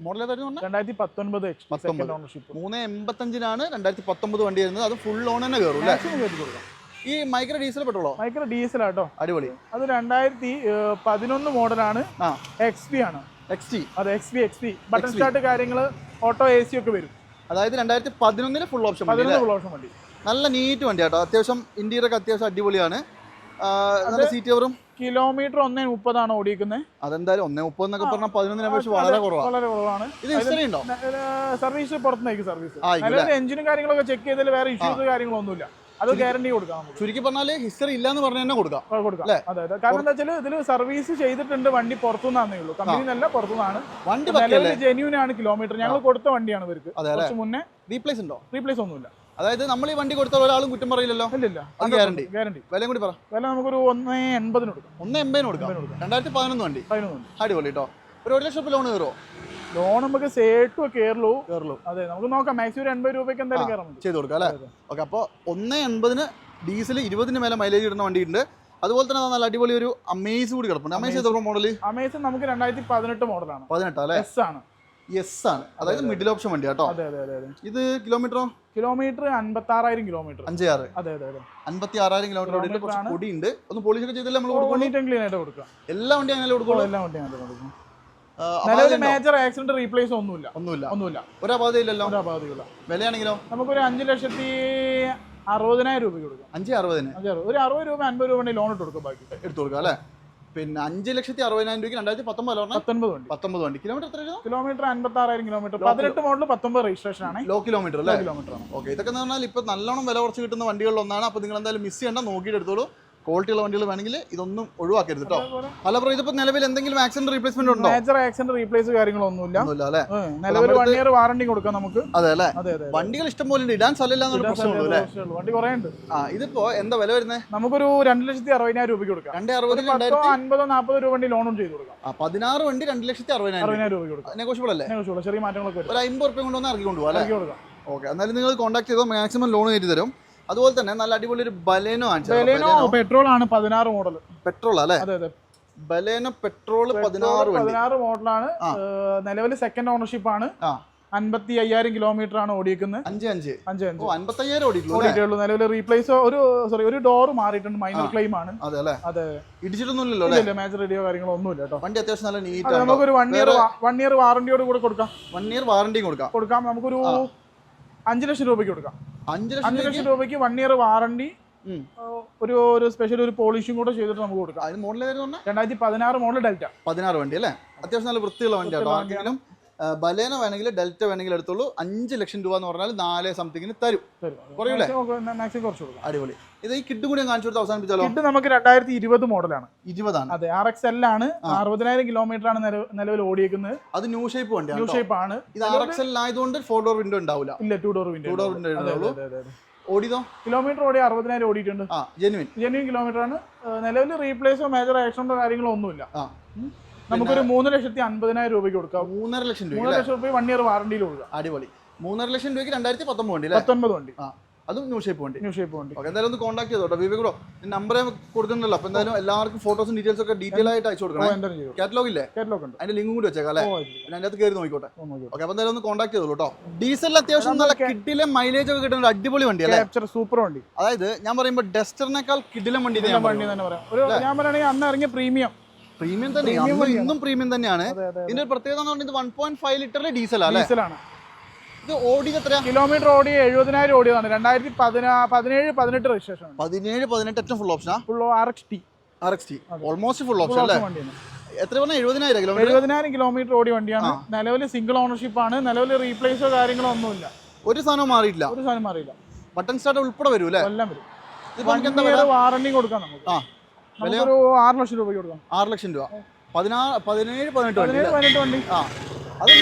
മോഡൽ ഏതായിരുന്നു രണ്ടായിരത്തി പത്തൊൻപത് പത്തൊമ്പത്. സെക്കൻഡ് ഓണർഷിപ്പ് മൂന്ന് എൺപത്തഞ്ചിനാണ് രണ്ടായിരത്തി പത്തൊമ്പത് വണ്ടി വരുന്നത്. അത് ഫുൾ ഓൺ തന്നെ കയറും കൊടുക്കാം. ഈ മൈക്രോ ഡീസൽ പെട്രോളോ? മൈക്രോ ഡീസൽ ആട്ടോ അടിപൊളി. അത് രണ്ടായിരത്തി പതിനൊന്ന് മോഡലാണ് എക്സ് പി ആണ്. എക്സ് ടി അതെ X P X P button start കാര്യങ്ങൾ ഓട്ടോ എ സി ഒക്കെ വരും. അതായത് രണ്ടായിരത്തി പതിനൊന്നിന് ഫുൾ ഓപ്ഷൻ പതിനൊന്ന് ഫുൾ ഓപ്ഷൻ വണ്ടി. നല്ല നീറ്റ് വണ്ടി കേട്ടോ. അത്യാവശ്യം ഇന്ത്യയുടെ ഒക്കെ അത്യാവശ്യം അടിപൊളിയാണ്. നല്ല സീറ്റ് കവറും കിലോമീറ്റർ ഒന്നേ മുപ്പതാണ് ഓടിക്കുന്നത് അതെന്തായാലും ഒന്നേ മുപ്പത് എന്നൊക്കെ പറഞ്ഞാൽ പതിനൊന്നിനെ പക്ഷേ വളരെ കുറവാണ് വളരെ കുറവാണ്. ഇത് ഹിസ്റ്ററി ഉണ്ടോ സർവീസ് പുറത്തുനിന്നായിരിക്കും സർവീസ്. എഞ്ചിനും കാര്യങ്ങളൊക്കെ ചെക്ക് ചെയ്തതിൽ വേറെ ഇഷ്യൂസ് കാര്യങ്ങളൊന്നുമില്ല. അത് ഗ്യാരണ്ടി കൊടുക്കാം ചുരുക്കി പറഞ്ഞാൽ ഹിസ്റ്ററി ഇല്ല എന്ന് പറഞ്ഞ് തന്നെ കൊടുക്കാം. കൊടുക്കാം? അതെ അതെ. കാരണം എന്താ വെച്ചാൽ ഇതിൽ സർവീസ് ചെയ്തിട്ടുണ്ട് വണ്ടി പുറത്തുനിന്നാന്നേ ഉള്ളൂ. കമ്പനി നല്ല പുറത്തുനിന്നാണ്. വണ്ടി ജെന്യൂൻ ആണ് കിലോമീറ്റർ ഞങ്ങൾ കൊടുത്ത വണ്ടിയാണ് ഇവർക്ക്. കുറച്ച് മുന്നേ റീപ്ലേസ് ഉണ്ടോ? റീപ്ലേസ് ഒന്നുമില്ല. അതായത് നമ്മൾ ഈ വണ്ടി കൊടുത്ത ഒരാളും കുറ്റം പറയില്ലല്ലോ? ഇല്ലില്ല ഗ്യാരണ്ടി ഗ്യാരണ്ടി വില കൂടി പറ. വില നമുക്കൊരു ഒന്ന് എൺപതിന് കൊടുക്കാം. ഒന്ന് എൺപതിന് കൊടുക്കാം. രണ്ടായിരത്തി പതിനൊന്ന് വണ്ടി. പതിനൊന്ന് അടിപൊളി കേട്ടോ ഒരു ഒരു ലക്ഷം ലോൺ കയറുമോ ലോൺ നമുക്ക് സേട്ടും കയറുള്ളൂ. കയറുള്ളൂ. അതെ നമുക്ക് നോക്കാം. മാക്സിമം ഒരു എൺപത് രൂപയ്ക്ക് എന്തായാലും കയറാം ചെയ്ത് കൊടുക്കാം അല്ലേ. ഓക്കെ അപ്പോൾ ഒന്ന് എൺപതിന് ഡീസൽ ഇരുപതിന് മേലെ മൈലേജ് ഇടുന്ന വണ്ടി ഉണ്ട് അതുപോലെ തന്നെ നല്ല അടിപൊളി ഒരു അമേസ് കൂടി കിടപ്പുണ്ട്. അമേസ് എത്ര മോഡൽ അമേസ് നമുക്ക് രണ്ടായിരത്തി പതിനെട്ട് മോഡലാണ് പതിനെട്ടാ അല്ലേ? എസ് ആണ്. എസ് ആണ്. അതായത് മിഡിൽ ഓപ്ഷൻ വണ്ടി കേട്ടോ. അതെ അതെ അതെ അതെ. ഇത് കിലോമീറ്ററോ കിലോമീറ്റർ അൻപത്തി ആറായിരം കിലോമീറ്റർ അഞ്ച് ആറ് അതെ അതെ. അതെ അൻപത്തി ആറായിരം കിലോമീറ്റർ പൊടിയുണ്ട്. ഒന്ന് പോളിഷ് ഒക്കെ ചെയ്തില്ല നമ്മൾ ക്ലീൻ ആയിട്ട് കൊടുക്കാം. എല്ലാ വണ്ടിയും അങ്ങനെ കൊടുക്കുള്ളൂ? എല്ലാ വണ്ടിയും അങ്ങനെ കൊടുക്കും. നിലവിൽ മേജർ ആക്സിഡന്റ് റീപ്ലേസ് ഒന്നുമില്ല. ഒന്നുമില്ല. ഒന്നുമില്ല. ഒരു അപാകത ഒരു അപാധികള വിലയാണെങ്കിലോ? നമുക്കൊരു അഞ്ച് ലക്ഷത്തി അറുപതിനായിരം രൂപ കൊടുക്കാം. അഞ്ച് അറുപതിന്? ഒരു അറുപത് രൂപ അൻപത് രൂപ ലോൺ ഇട്ട് കൊടുക്കും ബാക്കി. എടുത്തു കൊടുക്കാം അല്ലേ? പിന്നെ അഞ്ച് ലക്ഷത്തി അറുപതിനായിരം രൂപയ്ക്ക് രണ്ടായിരത്തി പത്തൊമ്പത് പറഞ്ഞാൽ വണ്ടി. പത്തൊമ്പത് വണ്ടി. കിലോമീറ്റർ എത്ര കിലോമീറ്റർ അൻപത്തി ആറായിരം കിലോമീറ്റർ പതിനെട്ട് മോഡൽ പത്തൊമ്പത് രജിസ്ട്രേഷൻ ആണ്. ലോ കിലോമീറ്റർ അല്ലേ? കിലോമീറ്റർ ആണ്. ഓക്കെ ഇതൊക്കെ എന്ന് പറഞ്ഞാൽ ഇപ്പൊ നല്ലോണം വില കുറച്ച് കിട്ടുന്ന വണ്ടികളിൽ ഒന്നാണ്. അപ്പോൾ നിങ്ങൾ എന്തായാലും മിസ് ചെയ്യണ്ട നോക്കിയിട്ട് എടുത്തോളൂ. ക്വാളിറ്റി ഉള്ള വണ്ടികൾ വേണമെങ്കിൽ ഇതൊന്നും ഒഴിവാക്കരുത് കേട്ടോ അല്ല ബ്രോ ഇതിപ്പോ നിലവിൽ എന്തെങ്കിലും ആക്സിഡന്റ് റീപ്ലേസ്മെന്റ് ഉണ്ടോ? മേജർ ആക്സിഡന്റ് റീപ്ലേസ് കാര്യങ്ങളൊന്നുമില്ല. അല്ലേ? നിലവിൽ വൺ ഇയർ വാറണ്ടി കൊടുക്കാം നമുക്ക്. അതെ അല്ലേ? വണ്ടികൾ ഇഷ്ടം പോലെ ഉണ്ട്. ഇടാൻ സ്ഥലമില്ല എന്നൊരു പ്രശ്നമുള്ളൂ അല്ലേ? വണ്ടി കുറേ ഉണ്ട്. ആ ഇതിപ്പോ എന്താ വില വരുന്നത് നമുക്കൊരു രണ്ട് ലക്ഷത്തി അറുപതിനായിരം രൂപയ്ക്ക് കൊടുക്കാം. രണ്ടേ അറുപത് അൻപതോ നാൽപ്പതോ രൂപ വണ്ടി ലോണും ചെയ്ത് കൊടുക്കാം. പതിനാറ് വണ്ടി രണ്ട് ലക്ഷത്തി അറുപതിനായിരം അറുപതിനായിരം രൂപയ്ക്ക് കൊടുക്കാം. നെഗോഷ്യബിൾ അല്ലേ? നെഗോഷ്യബിൾ ചെറിയ മാറ്റങ്ങളൊക്കെ വരും. ഒരു അമ്പത് റുപ്യ കൊണ്ടുവന്ന് ഇറക്കി കൊണ്ടുപോകാം അല്ലേ? ഓക്കെ എന്നാലും നിങ്ങൾ കോൺടാക്ട് ചെയ്തോ മാക്സിമം ലോൺ കയറ്റി തരും അതുപോലെ തന്നെ നല്ല അടിപൊളി ഒരു ബലേനോ ബലേനോ പെട്രോൾ ആണ് പതിനാറ് മോഡൽ പെട്രോൾ അല്ലേ? അതെ അതെ. ബലേനോ പെട്രോൾ പതിനാറ് പതിനാറ് മോഡലാണ്. നിലവിൽ സെക്കൻഡ് ഓണർഷിപ്പ് ആണ്. അൻപത്തി അയ്യായിരം കിലോമീറ്റർ ആണ് ഓടിക്കുന്നത് അഞ്ച് അഞ്ച്. അഞ്ച് അഞ്ച്. അൻപത്തയ്യായിരം ഓടിയിട്ടുള്ളൂ നിലവിൽ റീപ്ലേസ് ഒരു സോറി ഒരു ഡോർ മാറിയിട്ടുണ്ട്. മൈനർ ക്ലെയിം ആണ്. അതെ അല്ലേ? അതെ. ഇടിച്ചിട്ടൊന്നുമില്ലല്ലോ ഇല്ല മേജർ റേഡിയോ കാര്യങ്ങളോ ഒന്നുമില്ല കേട്ടോ. വണ്ടി അത്യാവശ്യം നല്ല നീറ്റ് നമുക്ക് ഒരു വൺ ഇയർ വൺ ഇയർ വാറണ്ടിയോട് കൂടെ കൊടുക്കാം. വൺ ഇയർ വാറണ്ടിയും കൊടുക്കാം. കൊടുക്കാം. നമുക്കൊരു അഞ്ച് ലക്ഷം രൂപയ്ക്ക് കൊടുക്കാം. അഞ്ച് ലക്ഷം അഞ്ച് രൂപയ്ക്ക്? ലക്ഷം രൂപയ്ക്ക് വൺ ഇയർ വാറണ്ടി ഒരു ഒരു സ്പെഷ്യൽ ഒരു പോളിഷും കൂടെ ചെയ്തിട്ട് നമുക്ക് കൊടുക്കാം. അതിന് മോഡൽ രണ്ടായിരത്തി പതിനാറ് മോഡൽ ഡെൽറ്റ പതിനാറ് വണ്ടി അല്ലേ? അത്യാവശ്യം നല്ല വൃത്തിയുള്ള വണ്ടി ആണെങ്കിലും ബലേന വേണമെങ്കിൽ ഡെൽറ്റ വേണമെങ്കിൽ എടുത്തോളൂ. അഞ്ച് ലക്ഷം രൂപ എന്ന് പറഞ്ഞാൽ നാല് സംതിങ്ങിന് തരും. കുറയൂലേ? മാക്സിമം കുറച്ച് കൊടുക്കാം. അടിപൊളി. ഇത് ഈ കിഡ് കൂടി കാണിച്ചു കൊടുത്ത് അവസാനിപ്പിച്ചാലോ? കിഡ് നമുക്ക് രണ്ടായിരത്തി ഇരുപത് മോഡലാണ്. ഇരുപതാണ്. അതെ ആർ എക്സ് എൽ ആണ് അറുപതിനായിരം കിലോമീറ്റർ ആണ് നില- നിലവിൽ ഓടിയേക്കുന്നത്. അത് ന്യൂ ഷേപ്പ് വണ്ടി ന്യൂ ഷേപ്പ് ആണ്. ഇത് ആർ എക്സ് എൽ ആയതുകൊണ്ട് ഫോർ ഡോർ വിൻഡോ ഉണ്ടാവില്ല ഇല്ല two door window two door window ഉണ്ടാവുള്ളൂ. ഓടിയതോ? കിലോമീറ്റർ ഓടി അറുപതിനായിരം ഓടിയിട്ടുണ്ട്. ആ ജെനുവിൻ ജെനുവിൻ കിലോമീറ്റർ ആണ്. നിലവിൽ റീപ്ലേസോ മേജർ ആക്സിഡന്റോ കാര്യങ്ങളോ ഒന്നുമില്ല. ആ. നമുക്കൊരു മൂന്ന് ലക്ഷത്തി അൻപതിനായിരം രൂപയ്ക്ക് കൊടുക്കാം. മൂന്നര ലക്ഷം രൂപ മൂന്ന് ലക്ഷം രൂപ വൺ ഇയർ വാറണ്ടിയിൽ കൊടുക്കാം. അടിപൊളി. മൂന്നര ലക്ഷം രൂപയ്ക്ക് രണ്ടായിരത്തി പത്തൊമ്പത് വണ്ടി പത്തൊൻപത് വണ്ടി. ആ. അതും ന്യൂ ഷേപ്പ് വണ്ടി ന്യൂ ഷേപ്പ് വണ്ടി ഓക്കെ എന്തായാലും ഒന്ന് കോൺടാക്ട് ചെയ്തോട്ടോ വിവേക് ബ്രോ നമ്പർ കൊടുക്കുന്നുണ്ടല്ലോ അപ്പോൾ എന്തായാലും എല്ലാവർക്കും ഫോട്ടോസും ഡീറ്റെയിൽസ് ഒക്കെ ഡീറ്റെയിൽ ആയിട്ട് അയച്ചു കൊടുക്കണം. ചെയ്തു കാറ്റലോഗ് ഇല്ലേ? കാറ്റലോഗ് ഉണ്ട്. അതിന്റെ ലിങ്കും കൂടി വെച്ചേക്കാം അല്ലേ? അതിനകത്ത്. പിന്നെ കയറി നോക്കിക്കോട്ടെ. ഓക്കെ അപ്പോൾ എന്തായാലും ഒന്ന് കോൺടാക്ട് ചെയ്തോളൂ കേട്ടോ. ഡീസലിൽ അത്യാവശ്യം നല്ല കിഡിലെ മൈലേജ് ഒക്കെ കിട്ടുന്ന അടിപൊളി വണ്ടി അല്ലേ? സൂപ്പർ വണ്ടി. അതായത് ഞാൻ പറയുമ്പോൾ ഡസ്റ്ററിനേക്കാൾ കിഡിലെ വണ്ടി വണ്ടി തന്നെ പറയാം. ഒരു ഞാൻ പറയുകയാണെങ്കിൽ അന്ന് ഇറങ്ങിയ പ്രീമിയം പ്രീമിയം തന്നെ ഇന്നും പ്രീമിയം തന്നെയാണ്. ഇതിന്റെ ഒരു പ്രത്യേകത എന്ന് പറഞ്ഞാൽ ഇത് വൺ പോയിന്റ് ഫൈവ് ലിറ്ററിലെ ഡീസലാണ് ഡീസലാണ് ഇത് ഓടിയത് എത്ര കിലോമീറ്റർ ഓടി എഴുപതിനായിരം ഓടിയതാണ്. രണ്ടായിരത്തി പതിനാ പതിനേഴ് പതിനെട്ട് രജിസ്ട്രേഷൻ പതിനേഴ് പതിനെട്ട് ഏറ്റവും full ഓപ്ഷനാ full R X T R X T almost full option അല്ലേ? എത്ര പറഞ്ഞാൽ എഴുപതിനായിരം കിലോമീറ്റർ എഴുപതിനായിരം കിലോമീറ്റർ ഓടിയ വണ്ടിയാണ്. നിലവിൽ സിംഗിൾ ഓണർഷിപ്പ് ആണ്. നിലവിൽ റീപ്ലേസോ കാര്യങ്ങളോ ഒന്നുമില്ല. ഒരു സാധനം മാറിയിട്ടില്ല. ഒരു സാധനം മാറിയില്ല. ബട്ടൺ സ്റ്റാർട്ട് ഉൾപ്പെടെ വരും അല്ലേ? എല്ലാം വരും. വാറണ്ടി കൊടുക്കാം നമുക്ക്. ആ. നമുക്കൊരു ആറ് ലക്ഷം രൂപ കൊടുക്കാം. ആറ് ലക്ഷം രൂപ. പതിനാറ് പതിനേഴ് പതിനെട്ട് പതിനേഴ് പതിനെട്ട് വണ്ടി. ആ. അത്